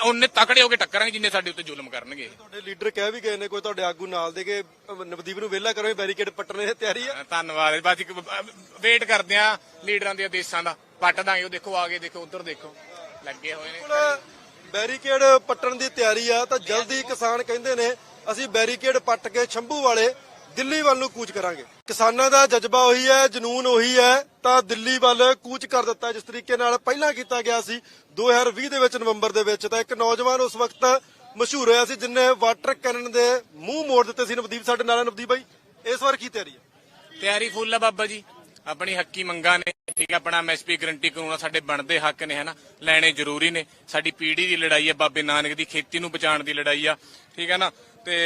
ਉਹਨੇ ਤਕੜੇ ਹੋ ਕੇ ਟੱਕਰਾਂਗੇ ਜਿੰਨੇ ਸਾਡੇ ਉੱਤੇ ਜ਼ੁਲਮ ਕਰਨਗੇ ਤੁਹਾਡੇ ਲੀਡਰ ਕਹਿ ਵੀ ਗਏ ਨੇ ਕੋਈ ਤੁਹਾਡੇ ਆਗੂ ਨਾਲ ਦੇ ਕਿ ਨਵਦੀਪ ਨੂੰ ਵਿਹਲਾ ਕਰੋ ਬੈਰੀਕੇਡ ਪੱਟਣੇ ਦੀ ਤਿਆਰੀ ਹੈ ਧੰਨਵਾਦ। ਬਾਜੀ ਵੇਟ ਕਰਦੇ ਆ ਲੀਡਰਾਂ ਦੇ ਆਦੇਸ਼ਾਂ ਦਾ। ਪੱਟ ਦਾਂਗੇ ਉਹ ਦੇਖੋ ਆਗੇ ਦੇਖੋ ਉਧਰ ਦੇਖੋ। ਲੱਗੇ ਹੋਏ ਨੇ। ਬੈਰੀਕੇਡ ਪੱਟਣ ਦੀ ਤਿਆਰੀ ਆ ਤਾਂ ਜਲਦੀ ਕਿਸਾਨ ਕਹਿੰਦੇ ਨੇ ਅਸੀਂ ਬੈਰੀਕੇਡ ਪੱਟ ਕੇ ਸ਼ੰਭੂ ਵਾਲੇ ਦਿੱਲੀ ਵੱਲ ਨੂੰ ਕੂਚ ਕਰਾਂਗੇ। ਕਿਸਾਨਾਂ ਦਾ ਜਜ਼ਬਾ ਉਹੀ ਹੈ ਜਨੂਨ ਉਹੀ ਹੈ ਤਾਂ ਦਿੱਲੀ ਵੱਲ ਕੂਚ ਕਰ ਦਿੱਤਾ। ਜਿਸ ਤਰੀਕੇ ਨਾਲ ਪਹਿਲਾਂ ਕੀਤਾ ਗਿਆ ਸੀ 2020 ਦੇ ਵਿੱਚ ਨਵੰਬਰ ਦੇ ਵਿੱਚ ਤਾਂ ਇੱਕ ਨੌਜਵਾਨ ਉਸ ਵਕਤ ਮਸ਼ਹੂਰ ਹੋਇਆ ਸੀ ਜਿਨੇ ਵਾਟਰ ਕੈਨਨ ਦੇ ਮੂੰਹ ਮੋੜ ਦਿੱਤੇ ਸੀ। ਨਵਦੀਪ ਸਾਡੇ ਨਾਲ ਹੈ ਨਵਦੀਪ ਬਾਈ ਇਸ ਵਾਰ ਕੀ ਤਿਆਰੀ ਹੈ? ਤਿਆਰੀ ਫੁੱਲ ਆ ਬਾਬਾ ਜੀ। ਆਪਣੀ ਹੱਕੀ ਮੰਗਾਂ ਨੇ, ਠੀਕ ਆ, ਆਪਣਾ ਐਮਐਸਪੀ ਗਰੰਟੀ ਕਾਨੂੰਨ ਆ ਸਾਡੇ ਬਣਦੇ ਹੱਕ ਨੇ, ਹਨਾ, ਲੈਣੇ ਜ਼ਰੂਰੀ ਨੇ। ਸਾਡੀ ਪੀੜ੍ਹੀ ਦੀ ਲੜਾਈ ਆ, ਬਾਬੇ ਨਾਨਕ ਦੀ ਖੇਤੀ ਨੂੰ ਬਚਾਉਣ ਦੀ ਲੜਾਈ ਆ, ਠੀਕ ਹੈ ਨਾ। ਤੇ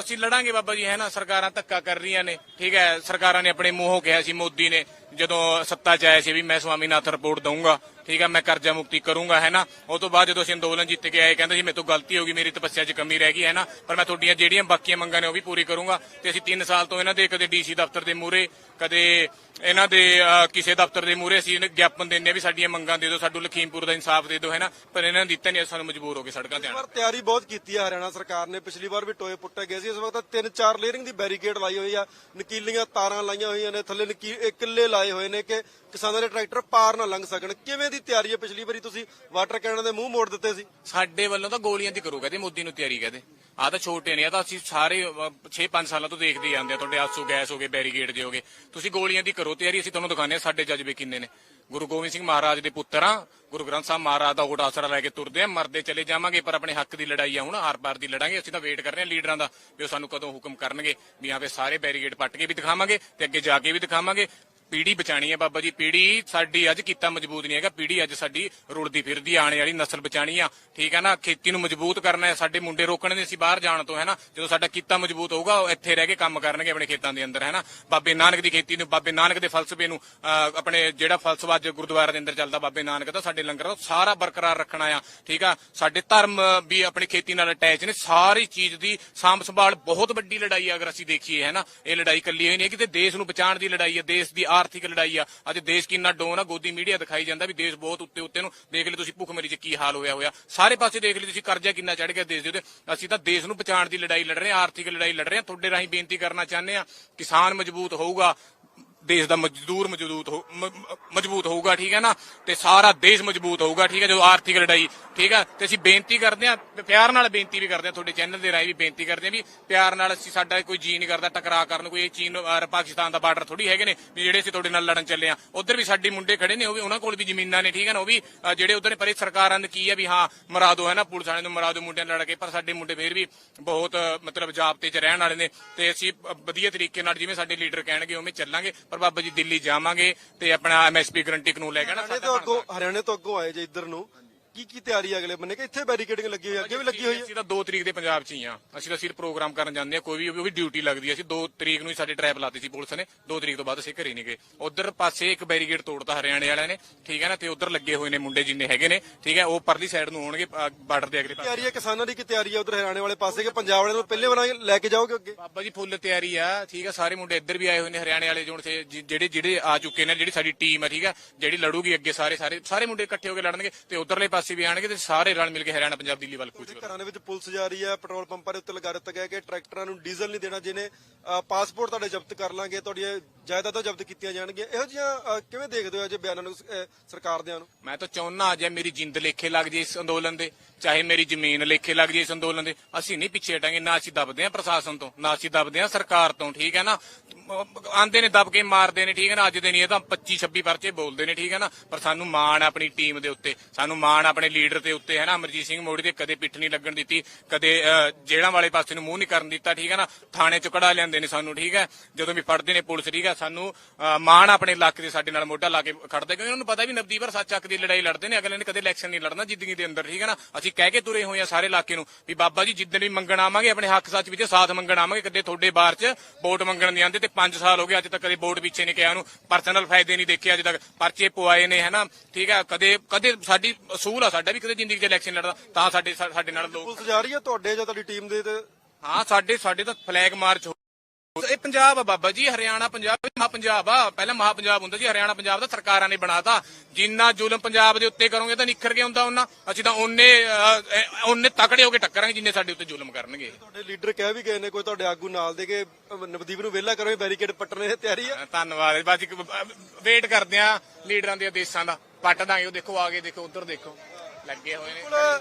ਅਸੀਂ ਲੜਾਂਗੇ ਬਾਬਾ ਜੀ ਹੈ ਨਾ? ਸਰਕਾਰਾਂ ਧੱਕਾ ਕਰ ਰਹੀਆਂ ਨੇ ਠੀਕ ਹੈ? ਸਰਕਾਰਾਂ ਨੇ ਆਪਣੇ ਮੂੰਹੋਂ ਕਿਹਾ ਸੀ ਮੋਦੀ ਨੇ ਜਦੋਂ ਸੱਤਾ 'ਚ ਆਇਆ ਸੀ ਵੀ ਮੈਂ ਸਵਾਮੀਨਾਥਨ ਰਿਪੋਰਟ ਦਊਂਗਾ ਠੀਕ ਹੈ? ਮੈਂ ਕਰਜ਼ਾ ਮੁਕਤੀ ਕਰੂੰਗਾ ਹੈ ਨਾ? ਉਹ ਤੋਂ ਬਾਅਦ ਜਦੋਂ ਅਸੀਂ ਅੰਦੋਲਨ ਜਿੱਤ ਕੇ ਆਏ ਕਹਿੰਦੇ ਸੀ ਮੇਰੇ ਤੋਂ ਗਲਤੀ ਹੋ ਗਈ ਮੇਰੀ ਤਪੱਸਿਆ 'ਚ ਕਮੀ ਰਹਿ ਗਈ ਹੈ ਨਾ? ਪਰ ਮੈਂ ਤੁਹਾਡੀਆਂ ਜਿਹੜੀਆਂ ਬਾਕੀਆਂ ਮੰਗਾਂ ਨੇ ਉਹ ਵੀ ਪੂਰੀ ਕਰੂੰਗਾ। ਤੇ ਅਸੀਂ 3 ਸਾਲ ਤੋਂ ਇਹਨਾਂ ਦੇ ਕਦੇ ਡੀਸੀ ਦਫ਼ਤਰ ਦੇ ਮੂਹਰੇ ਕਦੇ ਇਹਨਾਂ ਦੇ ਕਿਸੇ ਦਫ਼ਤਰ ਦੇ ਮੂਹਰੇ ਅਸੀਂ ਗਿਆਪਨ ਦਿੰਦੇ ਹਾਂ ਵੀ ਸਾਡੀਆਂ ਮੰਗਾਂ ਦੇ ਦਿਓ ਸਾਨੂੰ ਲਖੀਮਪੁਰ ਦਾ ਇਨਸਾਫ ਦੇ ਦਿਓ ਹੈ ਨਾ? ਪਰ ਇਹਨਾਂ ਨੇ ਦਿੱਤਾ ਨਹੀਂ ਸਾਨੂੰ ਮਜਬੂਰ ਹੋ ਕੇ ਸੜਕਾਂ ਤੇ ਆਣਾ ਤਿਆਰੀ ਬਹੁਤ ਕੀਤੀ ਹੈ ਹਰਿਆਣਾ ਸਰਕਾਰ ਨੇ। ਪਿਛਲੀ ਵਾਰ ਵੀ ਟੋਏ ਪੁੱਟੇ ਗਏ ਸੀ। ਇਸ ਵਕਤ ਤਿੰਨ ਚਾਰ ਲੇਅਰਿੰਗ ਦੀ ਬੈਰੀਕੇਡ ਲਾਈ ਹੋਈ ਆ। ਨਕੀਲੀਆਂ ਤਾਰਾਂ ਲਾਈਆਂ ਹੋਈਆਂ ਨੇ। ਥੱਲੇ ਨਕੀ- ਕਿੱਲੇ ਲਾਏ ਹੋਏ ਨੇ ਕਿ ਕਿਸਾਨਾਂ ਦੇ ਟਰੈਕਟਰ ਪਾਰ ਨਾ ਲੰਘ ਸਕਣ। ਕਿਵੇਂ ਦੀ ਤਿਆਰੀ ਹੈ? ਪਿਛਲੀ ਵਾਰੀ ਤੁਸੀਂ ਵਾਟਰ ਕੈਨਨ ਦੇ ਮੂੰਹ ਮੋੜ ਦਿੱਤੇ ਸੀ। ਸਾਡੇ ਵੱਲੋਂ ਤਾਂ ਗੋਲੀਆਂ ਦੀ ਕਰੋ ਕਹਿੰਦੇ, ਮੋਦੀ ਨੂੰ ਤਿਆਰੀ ਕਹਿੰਦੇ। ਆ ਤਾਂ ਛੋਟੇ ਨੇ ਆ ਤਾਂ ਅਸੀਂ ਸਾਰੇ 6-5 ਸਾਲਾਂ ਤੋਂ ਦੇਖਦੇ ਹੀ ਆਉਂਦੇ ਆ। ਤੁਹਾਡੇ ਆਸੂ ਗੈਸ ਹੋ ਗਏ ਬੈਰੀਗੇਡ ਦੇ ਹੋ ਗਏ। ਤੁਸੀਂ ਗੋਲੀਆਂ ਦੀ ਕਰੋ ਤਿਆਰੀ, ਅਸੀਂ ਤੁਹਾਨੂੰ ਦਿਖਾਉਂਦੇ ਆ ਸਾਡੇ ਜਜ਼ਬੇ ਕਿੰਨੇ ਨੇ। ਗੁਰੂ ਗੋਬਿੰਦ ਸਿੰਘ ਮਹਾਰਾਜ ਦੇ ਪੁੱਤਰ ਆ ਗੁਰੂ ਗ੍ਰੰਥ ਸਾਹਿਬ ਮਹਾਰਾਜ ਦਾ ਓਟ ਆਸਰਾ ਲੈ ਕੇ ਤੁਰਦੇ ਆ ਮਰਦੇ ਚਲੇ ਜਾਵਾਂਗੇ ਪਰ ਆਪਣੇ ਹੱਕ ਦੀ ਲੜਾਈ ਆ ਹੁਣ ਹਰ ਪਾਰ ਦੀ ਲੜਾਂਗੇ ਅਸੀਂ ਤਾਂ ਵੇਟ ਕਰ ਰਹੇ ਆ ਲੀਡਰਾਂ ਦਾ ਵੀ ਉਹ ਸਾਨੂੰ ਕਦੋਂ ਹੁਕਮ ਕਰਨਗੇ ਵੀ ਆਵੇ ਸਾਰੇ ਬੈਰੀਗੇਡ ਪੱਟ ਕੇ ਵੀ ਦਿਖਾਵਾਂਗੇ ਤੇ ਅੱਗੇ ਜਾ ਕੇ ਵੀ ਦਿਖਾਵਾਂਗੇ। ਪੀੜੀ ਬਚਾਣੀ ਹੈ ਬਾਬਾ ਜੀ ਪੀੜੀ ਸਾਡੀ ਅੱਜ ਕੀਤਾ ਮਜ਼ਬੂਤ ਨਹੀਂ ਹੈਗਾ ਪੀੜੀ ਅੱਜ ਸਾਡੀ ਰੁੜਦੀ ਫਿਰਦੀ ਆਉਣ ਵਾਲੀ ਨਸਲ ਬਚਾਣੀ ਆ। ਠੀਕ ਹੈ ਨਾ ਖੇਤੀ ਨੂੰ ਮਜ਼ਬੂਤ ਕਰਨਾ ਹੈ ਸਾਡੇ ਮੁੰਡੇ ਰੋਕਣ ਦੇ ਅਸੀਂ ਬਾਹਰ ਜਾਣ ਤੋਂ ਹੈ ਨਾ ਜਦੋਂ ਸਾਡਾ ਕੀਤਾ ਮਜ਼ਬੂਤ ਹੋਊਗਾ ਉਹ ਇੱਥੇ ਰਹਿ ਕੇ ਕੰਮ ਕਰਨਗੇ ਆਪਣੇ ਖੇਤਾਂ ਦੇ ਅੰਦਰ ਹੈ ਨਾ ਬਾਬੇ ਨਾਨਕ ਦੀ ਖੇਤੀ ਨੂੰ ਬਾਬੇ ਨਾਨਕ ਦੇ ਫਲਸਫੇ ਨੂੰ ਅਹ, ਆਪਣੇ ਜਿਹੜਾ ਫਲਸਫਾ ਅੱਜ ਗੁਰਦੁਆਰਾ ਦੇ ਅੰਦਰ ਚੱਲਦਾ ਬਾਬੇ ਨਾਨਕ ਦਾ ਸਾਡੇ ਲੰਗਰ ਦਾ, ਸਾਰਾ ਬਰਕਰਾਰ ਰੱਖਣਾ ਆ, ਠੀਕ ਆ? ਸਾਡੇ ਧਰਮ ਵੀ ਆਪਣੀ ਖੇਤੀ ਨਾਲ ਅਟੈਚ ਨੇ, ਸਾਰੀ ਚੀਜ਼ ਦੀ ਸਾਂਭ ਸੰਭਾਲ ਬਹੁਤ ਵੱਡੀ ਲੜਾਈ ਆ, ਅਗਰ ਅਸੀਂ ਦੇਖੀਏ, ਹੈ ਨਾ? ਇਹ ਲੜਾਈ ਕੱਲੀ ਹੋਈ ਨਹੀਂ ਕਿਤੇ ਦੇਸ਼ ਨੂੰ ਬਚਾਉਣ ਦੀ ਲੜਾਈ ਹੈ ਦੇਸ਼ ਦੀ ਆਰਥਿਕ ਲੜਾਈ ਆ। ਅੱਜ ਦੇਸ਼ ਕਿੰਨਾ ਡੋਨ ਆ, ਗੋਦੀ ਮੀਡੀਆ ਦਿਖਾਈ ਜਾਂਦਾ ਵੀ ਦੇਸ਼ ਬਹੁਤ ਉੱਤੇ ਉੱਤੇ ਨੂੰ, ਦੇਖ ਲਈ ਤੁਸੀਂ ਭੁੱਖਮਰੀ ਚ ਕੀ ਹਾਲ ਹੋਇਆ ਹੋਇਆ। ਸਾਰੇ ਪਾਸੇ ਦੇਖ ਲਈ ਤੁਸੀਂ ਕਰਜ਼ਾ ਕਿੰਨਾ ਚੜ ਗਿਆ ਦੇਸ਼ ਦੇ ਉੱਤੇ। ਅਸੀਂ ਤਾਂ ਦੇਸ਼ ਨੂੰ ਬਚਾਉਣ ਦੀ ਲੜਾਈ ਲੜ ਰਹੇ ਹਾਂ, ਆਰਥਿਕ ਲੜਾਈ ਲੜ ਰਹੇ ਹਾਂ। ਤੁਹਾਡੇ ਰਾਹੀਂ ਬੇਨਤੀ ਕਰਨਾ ਚਾਹੁੰਦੇ ਆ ਕਿਸਾਨ ਮਜ਼ਬੂਤ ਹੋਊਗਾ ਦੇਸ਼ ਦਾ ਮਜ਼ਦੂਰ ਮਜ਼ਬੂਤ ਹੋ ਮਜ਼ਬੂਤ ਹੋਊਗਾ, ਠੀਕ ਹੈ ਨਾ? ਤੇ ਸਾਰਾ ਦੇਸ਼ ਮਜ਼ਬੂਤ ਹੋਊਗਾ, ਠੀਕ ਹੈ? ਜਦੋਂ ਆਰਥਿਕ ਲੜਾਈ, ਠੀਕ ਹੈ? ਤੇ ਅਸੀਂ ਬੇਨਤੀ ਕਰਦੇ ਹਾਂ, ਪਿਆਰ ਨਾਲ ਬੇਨਤੀ ਵੀ ਕਰਦੇ ਹਾਂ, ਤੁਹਾਡੇ ਚੈਨਲ ਦੇ ਰਾਹੀਂ ਵੀ ਬੇਨਤੀ ਕਰਦੇ ਹਾਂ ਵੀ ਪਿਆਰ ਨਾਲ ਅਸੀਂ ਸਾਡਾ ਕੋਈ ਜੀ ਨਹੀਂ ਕਰਦਾ ਟਕਰਾਅ ਕਰਨ ਕੋਈ ਇਹ ਚੀਨ ਔਰ ਪਾਕਿਸਤਾਨ ਦਾ ਬਾਰਡਰ ਥੋੜੀ ਹੈਗੇ ਨੇ, ਵੀ ਜਿਹੜੇ ਅਸੀਂ ਤੁਹਾਡੇ ਨਾਲ ਲੜਨ ਚੱਲੇ ਆ ਉਧਰ ਵੀ ਸਾਡੇ ਮੁੰਡੇ ਖੜੇ ਨੇ, ਉਹ ਵੀ ਉਹਨਾਂ ਕੋਲ ਵੀ ਜ਼ਮੀਨਾਂ ਨੇ, ਠੀਕ ਹੈ ਨਾ? ਉਹ ਵੀ ਜਿਹੜੇ ਉਧਰ ਨੇ, ਪਰੇ ਸਰਕਾਰਾਂ ਨੇ ਕੀ ਹੈ ਵੀ ਹਾਂ, ਮਰਾ ਦਿਓ ਹੈ ਨਾ? ਪੁਲਿਸ ਵਾਲਿਆਂ ਨੂੰ ਮਰਾ ਦਿਓ ਮੁੰਡਿਆਂ ਨਾਲ ਲੜ ਕੇ, ਪਰ ਸਾਡੇ ਮੁੰਡੇ ਫੇਰ ਵੀ ਬਹੁਤ, ਮਤਲਬ ਜਾਬਤੇ 'ਚ ਰਹਿਣ ਵਾਲੇ ਨੇ, ਤੇ ਅਸੀਂ ਵਧੀਆ ਤਰੀਕੇ ਨਾਲ ਜਿਵੇਂ ਸਾਡੇ ਲੀਡਰ ਕਹਿਣਗੇ, ਉਵੇਂ ਚੱਲਾਂਗੇ। ਪਰ ਬਾਬਾ ਜੀ ਦਿੱਲੀ ਜਾਵਾਂਗੇ ਤੇ ਆਪਣਾ ਐਮਐਸਪੀ ਗਰੰਟੀ ਕਾਨੂੰਨ ਲੈ ਕੇ ਨਾ ਹਰਿਆਣੇ ਤੋਂ ਅੱਗੋਂ ਆਏ ਜੇ ਇੱਧਰ ਨੂੰ। ਕੀ ਕੀ ਤਿਆਰੀ ਹੈ ਅਗਲੇ ਬੰਨੇ? ਕਿ ਇੱਥੇ ਬੈਰੀਕੇਡਿੰਗ ਲੱਗੀ ਹੋਈ ਹੈ ਅੱਗੇ ਵੀ ਲੱਗੀ ਹੋਈ ਹੈ ਅਸੀਂ ਤਾਂ 2 ਤਰੀਕ ਦੇ ਪੰਜਾਬ 'ਚ ਹੀ ਆ। ਅਸੀਂ ਤਾਂ ਸਿਰ ਪ੍ਰੋਗਰਾਮ ਕਰਨ ਜਾਂਦੇ ਆ ਕੋਈ ਵੀ ਉਹ ਵੀ ਡਿਊਟੀ ਲੱਗਦੀ ਆ। ਅਸੀਂ 2 ਤਰੀਕ ਨੂੰ ਹੀ ਸਾਡੇ ਟ੍ਰੈਪ ਲਾਤੀ ਸੀ ਪੁਲਿਸ ਨੇ। 2 ਤਰੀਕ ਤੋਂ ਬਾਅਦ ਅਸੀਂ ਘਰੇ ਨਹੀਂ ਗਏ। ਉਧਰ ਪਾਸੇ ਇੱਕ ਬੈਰੀਗੇਡ ਤੋੜਤਾ ਹਰਿਆਣੇ ਵਾਲਿਆਂ ਨੇ। ਠੀਕ ਹੈ ਨਾ? ਤੇ ਉਧਰ ਲੱਗੇ ਹੋਏ ਨੇ ਮੁੰਡੇ ਜਿੰਨੇ ਹੈਗੇ ਨੇ। ਠੀਕ ਹੈ? ਉਹ ਪਰਲੀ ਸਾਈਡ ਨੂੰ ਆਉਣਗੇ ਬਾਰਡਰ ਦੇ ਅਗਲੇ ਪਾਸੇ। ਤਿਆਰੀ ਹੈ ਕਿਸਾਨਾਂ ਦੀ ਕੀ ਤਿਆਰੀ ਹੈ ਉਧਰ ਹਰਿਆਣੇ ਵਾਲੇ ਪਾਸੇ ਕਿ ਪੰਜਾਬ ਵਾਲਿਆਂ ਨੂੰ ਪਹਿਲੇ ਵਾਰਾਂ ਲੈ ਕੇ ਜਾਓਗੇ ਅੱਗੇ? ਬਾਬਾ ਜੀ ਫੁੱਲ ਤਿਆਰੀ ਆ। ਠੀਕ ਆ ਸਾਰੇ ਮੁੰਡੇ ਇੱਧਰ ਵੀ ਆਏ ਹੋਏ ਨੇ ਹਰਿਆਣੇ ਵਾਲੇ ਜੋਨ ਸੇ ਜਿ- ਜਿਹੜੇ ਜਿਹੜੇ ਆ ਚੁੱਕੇ ਨੇ ਜਿਹੜੀ ਸਾਡੀ ਟੀਮ ਆ ਠੀਕ ਆ ਜਿਹੜੀ ਲੜੂਗੀ ਅੱਗੇ ਸਾਰੇ ਸਾਰੇ ਸਾਰੇ ਮੁੰਡੇ ਇਕੱਠੇ ਹੋ ਕੇ ਲੜਨਗੇ ਤੇ ਉਧਰਲੇ ਪਾਸੇ ਵੀ ਆਣਗੇ ਤੇ ਸਾਰੇ ਰਲ ਮਿਲ ਕੇ ਹਰਿਆਣਾ ਪੰਜਾਬ ਦਿੱਲੀ ਵੱਲ ਕੂਚ ਘਰਾਂ ਦੇ ਵਿੱਚ ਪੁਲਿਸ ਜਾ ਰਹੀ ਹੈ ਪੈਟਰੋਲ ਪੰਪਾਂ ਦੇ ਉੱਤੇ ਲਗਾ ਦਿੱਤਾ ਗਿਆ ਕਿ ਟਰੈਕਟਰਾਂ ਨੂੰ ਡੀਜ਼ਲ ਨਹੀਂ ਦੇਣਾ ਜਿਹਨੇ ਪਾਸਪੋਰਟ ਤੁਹਾਡੇ ਜ਼ਬਤ ਕਰ ਲਾਂਗੇ ਤੁਹਾਡੀਆਂ ਜਾਇਦਾਦਾਂ ਜ਼ਬਤ ਕੀਤੀਆਂ ਜਾਣਗੀਆਂ। ਇਹੋ ਜਿਹੀਆਂ ਕਿਵੇਂ ਦੇਖਦੇ ਹੋ ਜੇ ਬਿਆਨਾਂ ਨੂੰ ਸਰਕਾਰ ਦਿਆਂ ਨੂੰ? ਮੈਂ ਤਾਂ ਚਾਹੁੰਨਾ ਜੇ ਮੇਰੀ ਜਿੰਦ ਲੇਖੇ ਲੱਗ ਜੇ ਇਸ ਅੰਦੋਲਨ ਦੇ ਚਾਹੇ ਮੇਰੀ ਜ਼ਮੀਨ ਲੇਖੇ ਲੱਗ ਜੇ ਇਸ ਅੰਦੋਲਨ ਦੇ ਅਸੀਂ ਨਹੀਂ ਪਿੱਛੇ ਹਟਾਂਗੇ ਨਾ ਅਸੀਂ ਦਬਦੇ ਹਾਂ ਪ੍ਰਸ਼ਾਸਨ ਤੋਂ ਨਾ ਅਸੀਂ ਦਬਦੇ ਹਾਂ ਸਰਕਾਰ ਤੋਂ ਠੀਕ ਹੈ ਨਾ? ਆਂਦੇ ਨੇ ਦਬ ਕੇ ਮਾਰਦੇ ਨੇ ਠੀਕ ਹੈ ਨਾ? ਅੱਜ ਦੇ ਨਹੀਂ ਇਹ ਤਾਂ 25 26 ਪਰਚੇ ਬੋਲਦੇ ਨੇ ਠੀਕ ਹੈ ਨਾ? ਪਰ ਸਾਨੂੰ ਮਾਣ ਆਪਣੀ ਟੀਮ ਦੇ ਉੱਤੇ ਸਾਨੂੰ ਮਾਣ ਆਪਣੇ ਲੀਡਰ ਦੇ ਉੱਤੇ ਹੈ ਨਾ ਅਮਰਜੀਤ ਸਿੰਘ ਮੋੜੀ ਦੇ ਕਦੇ ਪਿੱਠ ਨਹੀਂ ਲੱਗਣ ਦਿੱਤੀ ਕਦੇ ਅਹ, ਜੇਲ੍ਹਾਂ ਵਾਲੇ ਪਾਸੇ ਨੂੰ ਮੂੰਹ ਨਹੀਂ ਕਰਨ ਦਿੱਤਾ ਠੀਕ ਹੈ ਨਾ? ਥਾਣੇ ਚ ਕਢਾ ਲਿਆਂਦੇ ਨੇ ਸਾਨੂੰ ਠੀਕ ਹੈ? ਜਦੋਂ ਵੀ ਫੜਦੇ ਨੇ ਪੁਲਿਸ ਠੀਕ ਹੈ? ਸਾਨੂੰ ਮਾਣ ਆਪਣੇ ਇਲਾਕੇ ਦੇ ਸਾਡੇ ਨਾਲ ਮੋਢਾ ਲਾ ਕੇ ਖੜਦੇ ਕਿਉਂਕਿ ਉਹਨਾਂ ਨੂੰ ਪਤਾ ਵੀ ਨਵਦੀਪ ਪਰ ਸੱਚ ਹੱਕ ਦੀ ਲੜਾਈ ਲੜਦੇ ਨੇ ਅਗਲੇ ਨੇ ਕਦੇ ਇਲੈਕਸ਼ਨ ਨਹੀਂ ਲੜਨਾ ਜ਼ਿੰਦਗੀ ਦੇ ਅੰਦਰ ਠੀਕ ਹੈ ਨਾ? ਅਸੀਂ ਕਹਿ ਕੇ ਤੁਰੇ ਹੋਏ ਆ ਸਾਰੇ ਇਲਾਕੇ ਨੂੰ ਵੀ ਬਾਬਾ ਜੀ ਜਿੱਦਣ ਵੀ ਮੰਗਣ ਆਵਾਂਗੇ ਆਪਣੇ ਹੱਕ ਸੱਚ ਵਿੱਚ ਸਾਥ ਮੰਗਣ ਆਵਾਂਗੇ ਕਦੇ ਤੁਹਾਡੇ ਬਾਰ ਚ ਵੋਟ ਮੰਗਣ ਨਹੀਂ ਆਂਦੇ ਤੇ 5 ਸਾਲ ਹੋ ਗਏ ਅੱਜ ਤੱਕ ਕਦੇ ਵੋਟ ਪਿੱਛੇ ਨਹੀਂ ਕਿਹਾ ਉਹਨੂੰ। ਪਰਸਨਲ ਫਾਇਦੇ ਨਹੀਂ ਦੇਖੇ ਅੱਜ ਤੱਕ ਪਰਚੇ ਪਵਾਏ ਨੇ ਹਨਾ ਠੀਕ ਹੈ? ਕਦੇ ਕਦੇ ਸਾਡੀ ਅਸੂਲ ਆ ਸਾਡਾ ਵੀ ਕਦੇ ਜ਼ਿੰਦਗੀ 'ਚ ਇਲੈਕਸ਼ਨ ਲੜਦਾ ਤਾਂ ਸਾਡੇ ਸਾਡੇ ਨਾਲ ਲੋਕ ਪੁਲਿਸ ਜਾ ਰਹੀ ਹੈ ਤੁਹਾਡੇ ਜਾਂ ਤੁਹਾਡੀ ਟੀਮ ਦੇ ਤੇ? ਹਾਂ ਸਾਡੇ ਸਾਡੇ ਤਾਂ ਫਲੈਗ ਮਾਰਚ ਇਹ ਪੰਜਾਬ ਆ ਬਾਬਾ ਜੀ ਹਰਿਆਣਾ ਪੰਜਾਬ ਮਹਾ ਪੰਜਾਬ ਆ। ਪਹਿਲਾਂ ਮਹਾ ਪੰਜਾਬ ਹੁੰਦਾ ਸੀ ਹਰਿਆਣਾ ਪੰਜਾਬ ਦਾ ਸਰਕਾਰਾਂ ਨੇ ਬਣਾਤਾ। ਜਿੰਨਾ ਜ਼ੁਲਮ ਪੰਜਾਬ ਦੇ ਉੱਤੇ ਕਰੋਗੇ ਤਾਂ ਨਿਖਰ ਕੇ ਹੁੰਦਾ ਉਹਨਾਂ ਅਸੀਂ ਤਾਂ ਉਹਨੇ ਉਹਨੇ ਤਕੜੇ ਹੋ ਕੇ ਟੱਕਰਾਂਗੇ ਜਿੰਨੇ ਸਾਡੇ ਉੱਤੇ ਜ਼ੁਲਮ ਕਰਨਗੇ। ਤੁਹਾਡੇ ਲੀਡਰ ਕਹਿ ਵੀ ਗਏ ਨੇ ਕੋਈ ਤੁਹਾਡੇ ਆਗੂ ਨਾਲ ਦੇ ਕਿ ਨਵਦੀਪ ਨੂੰ ਵਿਹਲਾ ਕਰੋ ਬੈਰੀਕੇਡ ਪੱਟਣੇ ਦੀ ਤਿਆਰੀ ਹੈ ਧੰਨਵਾਦ। ਬਾਜੀ ਵੇਟ ਕਰਦੇ ਆ ਲੀਡਰਾਂ ਦੇ ਆਦੇਸ਼ਾਂ ਦਾ। ਪੱਟ ਦਾਂਗੇ ਉਹ ਦੇਖੋ ਆਗੇ ਦੇਖੋ ਉਧਰ ਦੇਖੋ। ਲੱਗੇ ਹੋਏ ਨੇ।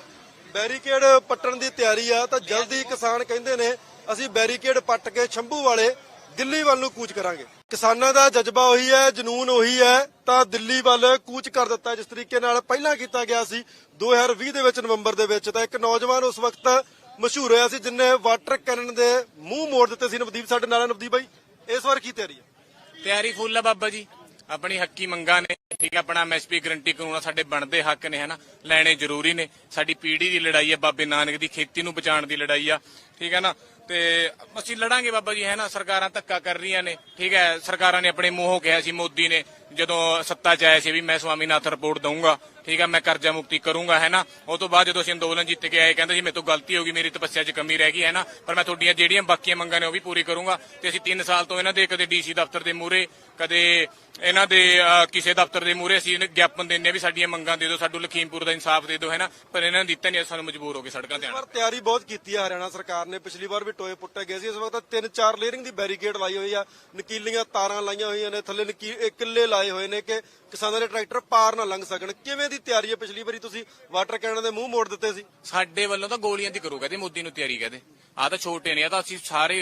ਬੈਰੀਕੇਡ ਪੱਟਣ ਦੀ ਤਿਆਰੀ ਆ ਤਾਂ ਜਲਦੀ ਕਿਸਾਨ ਕਹਿੰਦੇ ਨੇ ਅਸੀਂ ਬੈਰੀਕੇਡ ਪੱਟ ਕੇ ਸ਼ੰਭੂ ਵਾਲੇ ਦਿੱਲੀ ਵੱਲ ਨੂੰ ਕੂਚ ਕਰਾਂਗੇ। ਕਿਸਾਨਾਂ ਦਾ ਜਜ਼ਬਾ ਉਹੀ ਹੈ ਜਨੂਨ ਉਹੀ ਹੈ ਤਾਂ ਦਿੱਲੀ ਵੱਲ ਕੂਚ ਕਰ ਦਿੱਤਾ ਜਿਸ ਤਰੀਕੇ ਨਾਲ ਪਹਿਲਾਂ ਕੀਤਾ ਗਿਆ ਸੀ 2020 ਦੇ ਵਿੱਚ ਨਵੰਬਰ ਦੇ ਵਿੱਚ। ਤਾਂ ਇੱਕ ਨੌਜਵਾਨ ਉਸ ਵਕਤ ਮਸ਼ਹੂਰ ਹੋਇਆ ਸੀ ਜਿਨੇ ਵਾਟਰ ਕੈਨਨ ਦੇ ਮੂੰਹ ਮੋੜ ਦਿੱਤੇ ਸੀ। ਨਵਦੀਪ ਸਾਡੇ ਨਾਲ ਨਵਦੀਪ ਬਾਈ ਇਸ ਵਾਰ ਕੀ ਤਿਆਰੀ ਹੈ? ਤਿਆਰੀ ਫੁੱਲ ਆ ਬਾਬਾ ਜੀ। ਆਪਣੀ ਹੱਕੀ ਮੰਗਾਂ ਨੇ, ਠੀਕ ਹੈ ਆਪਣਾ ਐਮਐਸਪੀ ਗਰੰਟੀ ਕਾਨੂੰਨ ਆ, ਸਾਡੇ ਬਣਦੇ ਹੱਕ ਨੇ, ਹਨਾ, ਲੈਣੇ ਜ਼ਰੂਰੀ ਨੇ। ਸਾਡੀ ਪੀੜ੍ਹੀ ਦੀ ਲੜਾਈ ਆ, ਬਾਬੇ ਨਾਨਕ ਦੀ ਖੇਤੀ ਨੂੰ ਬਚਾਉਣ ਦੀ ਲੜਾਈ ਆ, ਠੀਕ ਹੈ ਨਾ? ਤੇ ਅਸੀਂ ਲੜਾਂਗੇ ਬਾਬਾ ਜੀ ਹੈ ਨਾ ਸਰਕਾਰਾਂ ਧੱਕਾ ਕਰ ਰਹੀਆਂ ਨੇ, ਠੀਕ ਹੈ ਸਰਕਾਰਾਂ ਨੇ ਆਪਣੇ ਮੂੰਹੋਂ ਕਿਹਾ ਸੀ, ਮੋਦੀ ਨੇ, ਜਦੋਂ ਸੱਤਾ 'ਚ ਆਇਆ ਸੀ ਵੀ ਮੈਂ ਸਵਾਮੀਨਾਥ ਰਿਪੋਰਟ ਦਊਂਗਾ, ਠੀਕ ਹੈ ਮੈਂ ਕਰਜ਼ਾ ਮੁਕਤੀ ਕਰੂੰਗਾ ਹੈ ਨਾ ਉਹ ਤੋਂ ਬਾਅਦ ਜਦੋਂ ਅਸੀਂ ਅੰਦੋਲਨ ਜਿੱਤ ਕੇ ਆਏ, ਕਹਿੰਦੇ ਸੀ, ਮੇਰੇ ਤੋਂ ਗਲਤੀ ਹੋ ਗਈ, ਮੇਰੀ ਤਪੱਸਿਆ 'ਚ ਕਮੀ ਰਹਿ ਗਈ ਹੈ ਨਾ ਪਰ ਮੈਂ ਤੁਹਾਡੀਆਂ ਜਿਹੜੀਆਂ ਬਾਕੀਆਂ ਮੰਗਾਂ ਨੇ, ਉਹ ਵੀ ਪੂਰੀ ਕਰੂੰਗਾ। ਤੇ ਅਸੀਂ 3 ਸਾਲ ਤੋਂ ਇਹਨਾਂ ਦੇ ਕਦੇ ਡੀਸੀ ਦਫ਼ਤਰ ਦੇ ਮੂਹਰੇ ਕਦੇ ਇਹਨਾਂ ਦੇ ਕਿਸੇ ਦਫ਼ਤਰ ਦੇ ਮੂਹਰੇ ਅਸੀਂ ਗਿਆਪਨ ਦਿੰਦੇ ਹਾਂ ਵੀ ਸਾਡੀਆਂ ਮੰਗਾਂ ਦੇ ਦਿਓ ਸਾਨੂੰ ਲਖੀਮਪੁਰ ਦਾ ਇਨਸਾਫ ਦੇ ਦਿਓ ਹੈ ਨਾ? ਪਰ ਇਹਨਾਂ ਨੇ ਦਿੱਤਾ ਨਹੀਂ ਸਾਨੂੰ ਮਜਬੂਰ ਹੋ ਕੇ ਸੜਕਾਂ ਤੇ ਇਸ ਆਣਾ ਵਾਰ ਤਿਆਰੀ ਬਹੁਤ ਕੀਤੀ ਹੈ ਹਰਿਆਣਾ ਸਰਕਾਰ ਨੇ। ਪਿਛਲੀ ਵਾਰ ਵੀ ਟੋਏ ਪੁੱਟੇ ਗਏ ਸੀ। ਇਸ ਵਕਤ ਤਿੰਨ ਚਾਰ ਲੇਅਰਿੰਗ ਦੀ ਬੈਰੀਕੇਡ ਲਾਈ ਹੋਈ ਆ। ਨਕੀਲੀਆਂ ਤਾਰਾਂ ਲਾਈਆਂ ਹੋਈਆਂ ਨੇ। ਥੱਲੇ ਨਕੀ- ਇਹ ਕਿੱਲੇ ਲਾਏ ਹੋਏ ਨੇ ਕਿ ਕਿਸਾਨਾਂ ਦੇ ਟਰੈਕਟਰ ਪਾਰ ਨਾ ਲੰਘ ਸਕਣ। ਕਿਵੇਂ ਦੀ ਤਿਆਰੀ ਹੈ ਪਿਛਲੀ ਵਾਰੀ ਤੁਸੀਂ ਵਾਟਰ ਕੈਨਨ ਦੇ ਮੂੰਹ ਮੋੜ ਦਿੱਤੇ ਸੀ। ਸਾਡੇ ਵੱਲੋਂ ਤਾਂ ਗੋਲੀਆਂ ਦੀ ਕਰੋ ਕਹਿੰਦੇ ਮੋਦੀ ਨੂੰ ਤਿਆਰੀ ਕਹਦੇ। ਆ ਤਾਂ ਛੋਟੇ ਨੇ ਆ ਤਾਂ ਅਸੀਂ ਸਾਰੇ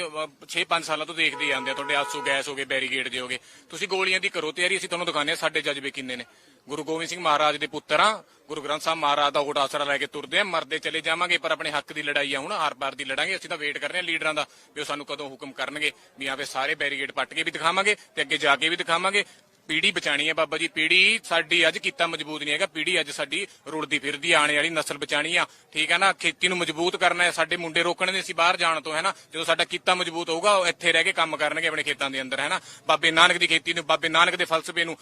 6-5 ਸਾਲਾਂ ਤੋਂ ਦੇਖਦੇ ਆਂਦੇ ਆਉਂਦੇ ਆ, ਤੁਹਾਡੇ ਆਸੂ ਗੈਸ ਹੋ ਗਏ ਬੈਰੀਗੇਡ ਜੇ ਹੋ ਗਏ। ਤੁਸੀਂ ਗੋਲੀਆਂ ਦੀ ਕਰੋ ਤਿਆਰੀ, ਅਸੀਂ ਤੁਹਾਨੂੰ ਦਿਖਾਉਂਦੇ ਆ ਸਾਡੇ ਜਜ਼ਬੇ ਕਿੰਨੇ ਨੇ। ਗੁਰੂ ਗੋਬਿੰਦ ਸਿੰਘ ਮਹਾਰਾਜ ਦੇ ਪੁੱਤਰ ਆ ਗੁਰੂ ਗ੍ਰੰਥ ਸਾਹਿਬ ਮਹਾਰਾਜ ਦਾ ਓਟ ਆਸਰਾ ਲੈ ਕੇ ਤੁਰਦੇ ਆ, ਮਰਦੇ ਚਲੇ ਜਾਵਾਂਗੇ, ਪਰ ਆਪਣੇ ਹੱਕ ਦੀ ਲੜਾਈ ਆ, ਹੁਣ ਹਰ ਵਾਰ ਦੀ ਲੜਾਂਗੇ, ਅਸੀਂ ਤਾਂ ਵੇਟ ਕਰ ਰਹੇ ਆ ਲੀਡਰਾਂ ਦਾ, ਵੀ ਉਹ ਸਾਨੂੰ ਕਦੋਂ ਹੁਕਮ ਕਰਨਗੇ, ਵੀ ਆਵੇ ਸਾਰੇ ਬੈਰੀਗੇਡ ਪੱਟ ਕੇ ਵੀ ਦਿਖਾਵਾਂਗੇ, ਤੇ ਅੱਗੇ ਜਾ ਕੇ ਵੀ ਦਿਖਾਵਾਂਗੇ ਪੀੜੀ ਬਚਾਣੀ ਹੈ ਬਾਬਾ ਜੀ। ਪੀੜੀ ਸਾਡੀ ਅੱਜ ਕੀਤਾ ਮਜ਼ਬੂਤ ਨਹੀਂ ਹੈਗਾ। ਪੀੜੀ ਅੱਜ ਸਾਡੀ ਰੁੜਦੀ ਫਿਰਦੀ ਆਣੇ ਵਾਲੀ ਨਸਲ ਬਚਾਣੀ ਆ। ਠੀਕ ਹੈ ਨਾ? ਖੇਤੀ ਨੂੰ ਮਜ਼ਬੂਤ ਕਰਨਾ ਹੈ। ਸਾਡੇ ਮੁੰਡੇ ਰੋਕਣ ਦੇ ਅਸੀਂ ਬਾਹਰ ਜਾਣ ਤੋਂ, ਹੈ ਨਾ? ਜਦੋਂ ਸਾਡਾ ਕੀਤਾ ਮਜ਼ਬੂਤ ਹੋਊਗਾ, ਉਹ ਇੱਥੇ ਰਹਿ ਕੇ ਕੰਮ ਕਰਨਗੇ ਆਪਣੇ ਖੇਤਾਂ ਦੇ ਅੰਦਰ, ਹੈ ਨਾ? ਬਾਬੇ ਨਾਨਕ ਦੀ ਖੇਤੀ ਨੂੰ, ਬਾਬੇ ਨਾਨਕ ਦੇ ਫਲਸਫੇ ਨੂੰ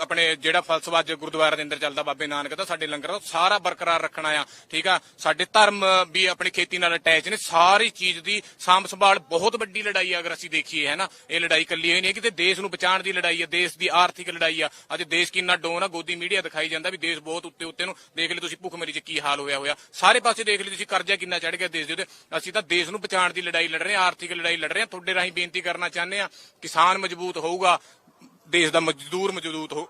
ਆਪਣੇ ਜਿਹੜਾ ਫਲਸਫਾ ਅੱਜ ਗੁਰਦੁਆਰਾ ਦੇ ਅੰਦਰ ਚੱਲਦਾ, ਬਾਬੇ ਨਾਨਕ ਦਾ, ਸਾਡੇ ਲੰਗਰ ਦਾ ਸਾਰਾ ਬਰਕਰਾਰ ਰੱਖਣਾ ਆ। ਠੀਕ ਆ? ਸਾਡੇ ਧਰਮ ਵੀ ਆਪਣੀ ਖੇਤੀ ਨਾਲ ਅਟੈਚ ਨੇ। ਸਾਰੀ ਚੀਜ਼ ਦੀ ਸਾਂਭ ਸੰਭਾਲ ਬਹੁਤ ਵੱਡੀ ਲੜਾਈ ਆ, ਅਗਰ ਅਸੀਂ ਦੇਖੀਏ, ਹੈ ਨਾ? ਇਹ ਲੜਾਈ ਇਕੱਲੀ ਹੋਈ ਨਹੀਂ ਹੈ। ਕਿਤੇ ਦੇਸ਼ ਨੂੰ ਬਚਾਉਣ ਦੀ ਲੜਾਈ ਹੈ ਦੇਸ਼ ਦੀ ਆ ਆਰਥਿਕ ਲੜਾਈ ਆ। ਅੱਜ ਦੇਸ਼ ਕਿੰਨਾ ਡੋਨ ਆ, ਗੋਦੀ ਮੀਡੀਆ ਦਿਖਾਈ ਜਾਂਦਾ ਵੀ ਦੇਸ਼ ਬਹੁਤ ਉੱਤੇ ਉੱਤੇ ਨੂੰ ਦੇਖ ਲਈ ਤੁਸੀਂ ਭੁੱਖਮਰੀ ਚ ਕੀ ਹਾਲ ਹੋਇਆ ਹੋਇਆ। ਸਾਰੇ ਪਾਸੇ ਦੇਖ ਲਈ ਤੁਸੀਂ ਕਰਜ਼ਾ ਕਿੰਨਾ ਚੜ ਗਿਆ ਦੇਸ਼ ਦੇ ਉੱਤੇ। ਅਸੀਂ ਤਾਂ ਦੇਸ਼ ਨੂੰ ਬਚਾਉਣ ਦੀ ਲੜਾਈ ਲੜ ਰਹੇ ਹਾਂ, ਆਰਥਿਕ ਲੜਾਈ ਲੜ ਰਹੇ ਹਾਂ। ਤੁਹਾਡੇ ਰਾਹੀਂ ਬੇਨਤੀ ਕਰਨਾ ਚਾਹੁੰਦੇ ਆ ਕਿਸਾਨ ਮਜ਼ਬੂਤ ਹੋਊਗਾ, ਦੇਸ਼ ਦਾ ਮਜ਼ਦੂਰ ਮਜ਼ਬੂਤ ਹੋ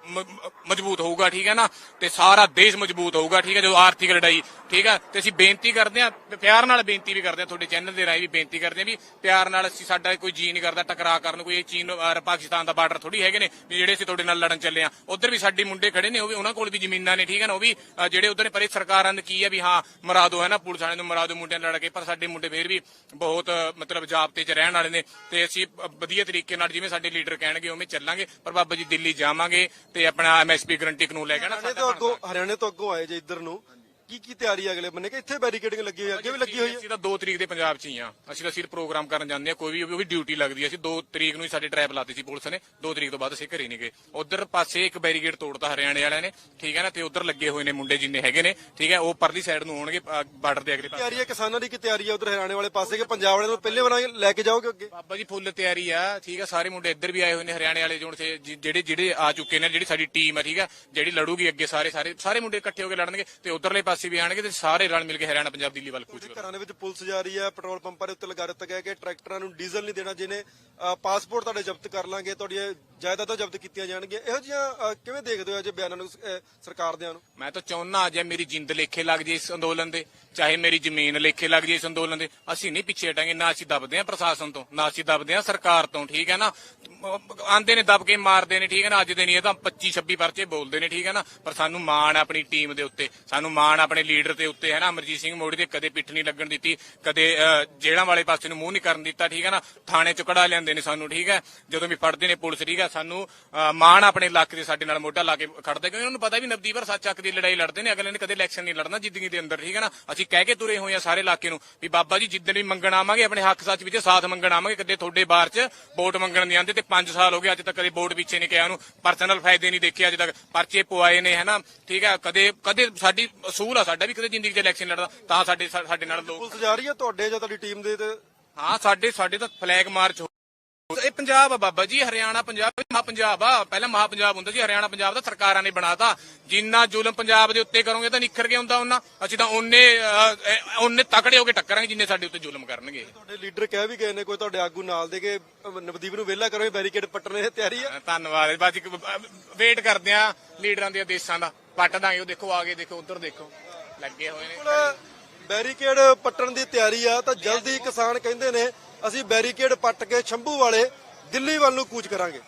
ਮਜ਼ਬੂਤ ਹੋਊਗਾ, ਠੀਕ ਹੈ ਨਾ? ਤੇ ਸਾਰਾ ਦੇਸ਼ ਮਜ਼ਬੂਤ ਹੋਊਗਾ, ਠੀਕ ਹੈ? ਜਦੋਂ ਆਰਥਿਕ ਲੜਾਈ ਠੀਕ ਹੈ ਤੇ ਅਸੀਂ ਬੇਨਤੀ ਕਰਦੇ ਤੇ ਪਿਆਰ ਨਾਲ ਬੇਨਤੀ ਵੀ ਕਰਦੇ ਹਾਂ ਤੁਹਾਡੇ ਚੈਨਲ ਦੇ ਰਾਹੀਂ ਵੀ ਬੇਨਤੀ ਕਰਦੇ ਹਾਂ ਵੀ ਪਿਆਰ ਨਾਲ ਅਸੀਂ ਸਾਡਾ ਕੋਈ ਜੀ ਨਹੀਂ ਕਰਦਾ ਟਕਰਾਅ ਕਰਨ ਕੋਈ ਇਹ ਚੀਨ ਔਰ ਪਾਕਿਸਤਾਨ ਦਾ ਬਾਰਡਰ ਥੋੜੀ ਹੈਗੇ ਨੇ ਵੀ ਜਿਹੜੇ ਅਸੀਂ ਤੁਹਾਡੇ ਨਾਲ ਲੜਨ ਚੱਲੇ ਆ। ਉਧਰ ਵੀ ਸਾਡੇ ਮੁੰਡੇ ਖੜੇ ਨੇ ਉਹ ਵੀ ਉਹਨਾਂ ਕੋਲ ਵੀ ਜ਼ਮੀਨਾਂ ਨੇ ਠੀਕ ਹੈ ਨਾ? ਉਹ ਵੀ ਅ, ਜਿਹੜੇ ਉਧਰ ਨੇ ਪਰੇ ਸਰਕਾਰਾਂ ਨੇ ਕੀ ਹੈ ਵੀ ਹਾਂ ਮਰਾ ਦਿਓ ਹੈ ਨਾ ਪੁਲਿਸ ਵਾਲਿਆਂ ਨੂੰ ਮਰਾ ਦਿਓ ਮੁੰਡਿਆਂ ਨਾਲ ਲੜ ਕੇ ਪਰ ਸਾਡੇ ਮੁੰਡੇ ਫੇਰ ਵੀ ਬਹੁਤ ਅ, ਮਤਲਬ ਜਾਬਤੇ 'ਚ ਰਹਿਣ ਵਾਲੇ ਨੇ ਤੇ ਅਸੀਂ ਅ, ਵਧੀਆ ਤਰੀਕੇ ਨਾਲ ਜਿਵੇਂ ਸਾਡੇ ਲੀਡਰ ਕਹਿਣਗੇ ਉਵੇਂ ਚੱਲਾਂਗੇ ਪਰ ਬਾਬਾ ਜੀ ਦਿੱਲੀ ਜਾਵਾਂਗੇ ਤੇ ਆਪਣਾ ਐਮਐਸਪੀ ਗਰੰਟੀ ਕਾਨੂੰਨ ਲੈ ਕੇ ਨਾ ਹਰਿਆਣੇ ਤੋਂ ਅੱਗੋਂ ਹਰਿਆਣੇ ਤੋਂ ਅੱਗੋਂ ਆਏ ਜੇ ਇੱਧਰ ਨੂੰ ਕੀ ਕੀ ਤਿਆਰੀ ਹੈ ਅਗਲੇ ਬੰਨੇ? ਕਿ ਇੱਥੇ ਬੈਰੀਕੇਡਿੰਗ ਲੱਗੀ ਹੋਈ ਹੈ ਅੱਗੇ ਵੀ ਲੱਗੀ ਹੋਈ ਹੈ ਅਸੀਂ ਤਾਂ 2 ਤਰੀਕ ਦੇ ਪੰਜਾਬ 'ਚ ਹੀ ਆ। ਅਸੀਂ ਤਾਂ ਸਿਰ ਪ੍ਰੋਗਰਾਮ ਕਰਨ ਜਾਂਦੇ ਆ ਕੋਈ ਵੀ ਉਹ ਵੀ ਡਿਊਟੀ ਲੱਗਦੀ ਆ। ਅਸੀਂ 2 ਤਰੀਕ ਨੂੰ ਹੀ ਸਾਡੇ ਟਰੈਪ ਲਾਤੀ ਸੀ ਪੁਲਿਸ ਨੇ। 2 ਤਰੀਕ ਤੋਂ ਬਾਅਦ ਅਸੀਂ ਘਰੇ ਨਹੀਂ ਗਏ। ਉਧਰ ਪਾਸੇ ਇੱਕ ਬੈਰੀਗੇਡ ਤੋੜਤਾ ਹਰਿਆਣੇ ਵਾਲਿਆਂ ਨੇ। ਠੀਕ ਹੈ ਨਾ? ਤੇ ਉਧਰ ਲੱਗੇ ਹੋਏ ਨੇ ਮੁੰਡੇ ਜਿੰਨੇ ਹੈਗੇ ਨੇ। ਠੀਕ ਹੈ? ਉਹ ਪਰਲੀ ਸਾਈਡ ਨੂੰ ਆਉਣਗੇ ਬਾਰਡਰ ਦੇ ਅਗਲੇ ਪਾਸੇ। ਤਿਆਰੀ ਹੈ ਕਿਸਾਨਾਂ ਦੀ ਕੀ ਤਿਆਰੀ ਹੈ ਉਧਰ ਹਰਿਆਣੇ ਵਾਲੇ ਪਾਸੇ ਕਿ ਪੰਜਾਬ ਵਾਲਿਆਂ ਨੂੰ ਪਹਿਲੇ ਵਾਰਾਂ ਲੈ ਕੇ ਜਾਓਗੇ ਅੱਗੇ? ਬਾਬਾ ਜੀ ਫੁੱਲ ਤਿਆਰੀ ਆ। ਠੀਕ ਆ ਸਾਰੇ ਮੁੰਡੇ ਇੱਧਰ ਵੀ ਆਏ ਹੋਏ ਨੇ ਹਰਿਆਣੇ ਵਾਲੇ ਜੋਨ ਜਿ- ਜਿਹੜੇ ਜਿਹੜੇ ਆ ਚੁੱਕੇ ਨੇ ਜਿਹੜੀ ਸਾਡੀ ਟੀਮ ਆ ਠੀਕ ਆ ਜਿਹੜੀ ਲੜੂਗੀ ਅੱਗੇ ਸਾਰੇ ਸਾਰੇ ਸਾਰੇ ਮੁੰਡੇ ਇਕੱਠੇ ਹੋ ਕੇ ਲੜਨਗੇ ਤੇ ਉਧਰਲੇ ਪਾਸੇ ਵੀ ਆਣਗੇ ਤੇ ਸਾਰੇ ਰਲ ਮਿਲ ਕੇ ਹਰਿਆਣਾ ਪੰਜਾਬ ਦਿੱਲੀ ਵੱਲ ਕੂਚ ਘਰਾਂ ਦੇ ਵਿੱਚ ਪੁਲਿਸ ਜਾ ਰਹੀ ਹੈ ਪੈਟਰੋਲ ਪੰਪਾਂ ਦੇ ਉੱਤੇ ਲਗਾ ਦਿੱਤਾ ਗਿਆ ਕਿ ਟਰੈਕਟਰਾਂ ਨੂੰ ਡੀਜ਼ਲ ਨਹੀਂ ਦੇਣਾ ਜਿਹਨੇ ਪਾਸਪੋਰਟ ਤੁਹਾਡੇ ਜ਼ਬਤ ਕਰ ਲਾਂਗੇ ਤੁਹਾਡੀਆਂ ਜਾਇਦਾਦਾਂ ਜ਼ਬਤ ਕੀਤੀਆਂ ਜਾਣਗੀਆਂ। ਇਹੋ ਜਿਹੀਆਂ ਕਿਵੇਂ ਦੇਖਦੇ ਹੋ ਜੇ ਬਿਆਨਾਂ ਨੂੰ ਸਰਕਾਰ ਦਿਆਂ ਨੂੰ? ਮੈਂ ਤਾਂ ਚਾਹੁੰਨਾ ਜੇ ਮੇਰੀ ਜਿੰਦ ਲੇਖੇ ਲੱਗ ਜੇ ਇਸ ਅੰਦੋਲਨ ਦੇ ਚਾਹੇ ਮੇਰੀ ਜ਼ਮੀਨ ਲੇਖੇ ਲੱਗ ਜੇ ਇਸ ਅੰਦੋਲਨ ਦੇ ਅਸੀਂ ਨਹੀਂ ਪਿੱਛੇ ਹਟਾਂਗੇ ਨਾ ਅਸੀਂ ਦਬਦੇ ਹਾਂ ਪ੍ਰਸ਼ਾਸਨ ਤੋਂ ਨਾ ਅਸੀਂ ਦਬਦੇ ਹਾਂ ਸਰਕਾਰ ਤੋਂ ਠੀਕ ਹੈ ਨਾ? ਆਂਦੇ ਨੇ ਦਬ ਕੇ ਮਾਰਦੇ ਨੇ ਠੀਕ ਹੈ ਨਾ? ਅੱਜ ਦੇ ਨਹੀਂ ਇਹ ਤਾਂ 25 26 ਪਰਚੇ ਬੋਲਦੇ ਨੇ ਠੀਕ ਹੈ ਨਾ? ਪਰ ਸਾਨੂੰ ਮਾਣ ਆਪਣੀ ਟੀਮ ਦੇ ਉੱਤੇ ਸਾਨੂੰ ਮਾਣ ਆਪਣੇ ਲੀਡਰ ਦੇ ਉੱਤੇ ਹੈ ਨਾ ਅਮਰਜੀਤ ਸਿੰਘ ਮੋੜੀ ਦੇ ਕਦੇ ਪਿੱਠ ਨਹੀਂ ਲੱਗਣ ਦਿੱਤੀ ਕਦੇ ਅਹ, ਜੇਲ੍ਹਾਂ ਵਾਲੇ ਪਾਸੇ ਨੂੰ ਮੂੰਹ ਨਹੀਂ ਕਰਨ ਦਿੱਤਾ ਠੀਕ ਹੈ ਨਾ? ਥਾਣੇ ਚ ਕਢਾ ਲਿਆਂਦੇ ਨੇ ਸਾਨੂੰ ਠੀਕ ਹੈ? ਜਦੋਂ ਵੀ ਫੜਦੇ ਨੇ ਪੁਲਿਸ ਠੀਕ ਹੈ? ਸਾਨੂੰ ਮਾਣ ਆਪਣੇ ਇਲਾਕੇ ਦੇ ਸਾਡੇ ਨਾਲ ਮੋਢਾ ਲਾ ਕੇ ਖੜਦੇ ਕਿਉਂਕਿ ਉਹਨਾਂ ਨੂੰ ਪਤਾ ਵੀ ਨਬਦੀ ਵਾਰ ਸੱਚ ਹੱਕ ਦੀ ਲੜਾਈ ਲੜਦੇ ਨੇ ਅਗਲੇ ਨੇ ਕਦੇ ਇਲੈਕਸ਼ਨ ਨਹੀਂ ਲੜਨਾ ਜ਼ਿੰਦਗੀ ਦੇ ਅੰਦਰ ਠੀਕ ਹੈ ਨਾ? ਅਸੀਂ ਕਹਿ ਕੇ ਤੁਰੇ ਹੋਏ ਆ ਸਾਰੇ ਇਲਾਕੇ ਨੂੰ ਵੀ ਬਾਬਾ ਜੀ ਜਿੱਦਣ ਵੀ ਮੰਗਣ ਆਵਾਂਗੇ ਆਪਣੇ ਹੱਕ ਸੱਚ ਵਿੱਚ ਸਾਥ ਮੰਗਣ ਆਵਾਂਗੇ ਕਦੇ ਤੁਹਾਡੇ ਬਾਰ ਚ ਵੋਟ ਮੰਗਣ ਨਹੀਂ ਆਂਦੇ ਤੇ 5 ਸਾਲ ਹੋ ਗਏ ਅੱਜ ਤੱਕ ਕਦੇ ਵੋਟ ਪਿੱਛੇ ਨਹੀਂ ਕਿਹਾ ਉਹਨੂੰ। ਪਰਸਨਲ ਫਾਇਦੇ ਨਹੀਂ ਦੇਖੇ ਅੱਜ ਤੱਕ ਪਰਚੇ ਪਵਾਏ ਨੇ ਹਨਾ ਠੀਕ ਹੈ? ਕਦੇ ਕਦੇ ਸਾਡੀ ਅਸੂਲ ਆ ਸਾਡਾ ਵੀ ਕਦੇ ਜ਼ਿੰਦਗੀ 'ਚ ਇਲੈਕਸ਼ਨ ਲੜਦਾ ਤਾਂ ਸਾਡੇ ਸਾਡੇ ਨਾਲ ਲੋਕ ਪੁਲਿਸ ਜਾ ਰਹੀ ਹੈ ਤੁਹਾਡੇ ਜਾਂ ਤੁਹਾਡੀ ਟੀਮ ਦੇ ਤੇ? ਹਾਂ ਸਾਡੇ ਸਾਡੇ ਤਾਂ ਫਲੈਗ ਮਾਰਚ ਹੋ ਇਹ ਪੰਜਾਬ ਆ ਬਾਬਾ ਜੀ ਹਰਿਆਣਾ ਪੰਜਾਬ ਮਹਾ ਪੰਜਾਬ ਆ। ਪਹਿਲਾਂ ਮਹਾ ਪੰਜਾਬ ਹੁੰਦਾ ਸੀ ਹਰਿਆਣਾ ਪੰਜਾਬ ਦਾ ਸਰਕਾਰਾਂ ਨੇ ਬਣਾਤਾ। ਜਿੰਨਾ ਜ਼ੁਲਮ ਪੰਜਾਬ ਦੇ ਉੱਤੇ ਕਰੋਗੇ ਤਾਂ ਨਿਖਰ ਕੇ ਹੁੰਦਾ ਉਹਨਾਂ ਅਸੀਂ ਤਾਂ ਉਹਨੇ ਉਹਨੇ ਤਕੜੇ ਹੋ ਕੇ ਟੱਕਰਾਂਗੇ ਜਿੰਨੇ ਸਾਡੇ ਉੱਤੇ ਜ਼ੁਲਮ ਕਰਨਗੇ। ਤੁਹਾਡੇ ਲੀਡਰ ਕਹਿ ਵੀ ਗਏ ਨੇ ਕੋਈ ਤੁਹਾਡੇ ਆਗੂ ਨਾਲ ਦੇ ਕਿ ਨਵਦੀਪ ਨੂੰ ਵਿਹਲਾ ਕਰੋ ਬੈਰੀਕੇਡ ਪੱਟਣੇ ਦੀ ਤਿਆਰੀ ਹੈ ਧੰਨਵਾਦ। ਬਾਜੀ ਵੇਟ ਕਰਦੇ ਆ ਲੀਡਰਾਂ ਦੇ ਆਦੇਸ਼ਾਂ ਦਾ। ਪੱਟ ਦਾਂਗੇ ਉਹ ਦੇਖੋ ਆਗੇ ਦੇਖੋ ਉਧਰ ਦੇਖੋ। ਲੱਗੇ ਹੋਏ ਨੇ। ਬੈਰੀਕੇਡ ਪੱਟਣ ਦੀ ਤਿਆਰੀ ਆ, ਤਾਂ ਜਲਦੀ ਕਿਸਾਨ ਕਹਿੰਦੇ ਨੇ, ਅਸੀਂ ਬੈਰੀਕੇਡ ਪੱਟ ਕੇ ਸ਼ੰਭੂ ਵਾਲੇ ਦਿੱਲੀ ਵੱਲ ਨੂੰ ਕੂਚ ਕਰਾਂਗੇ।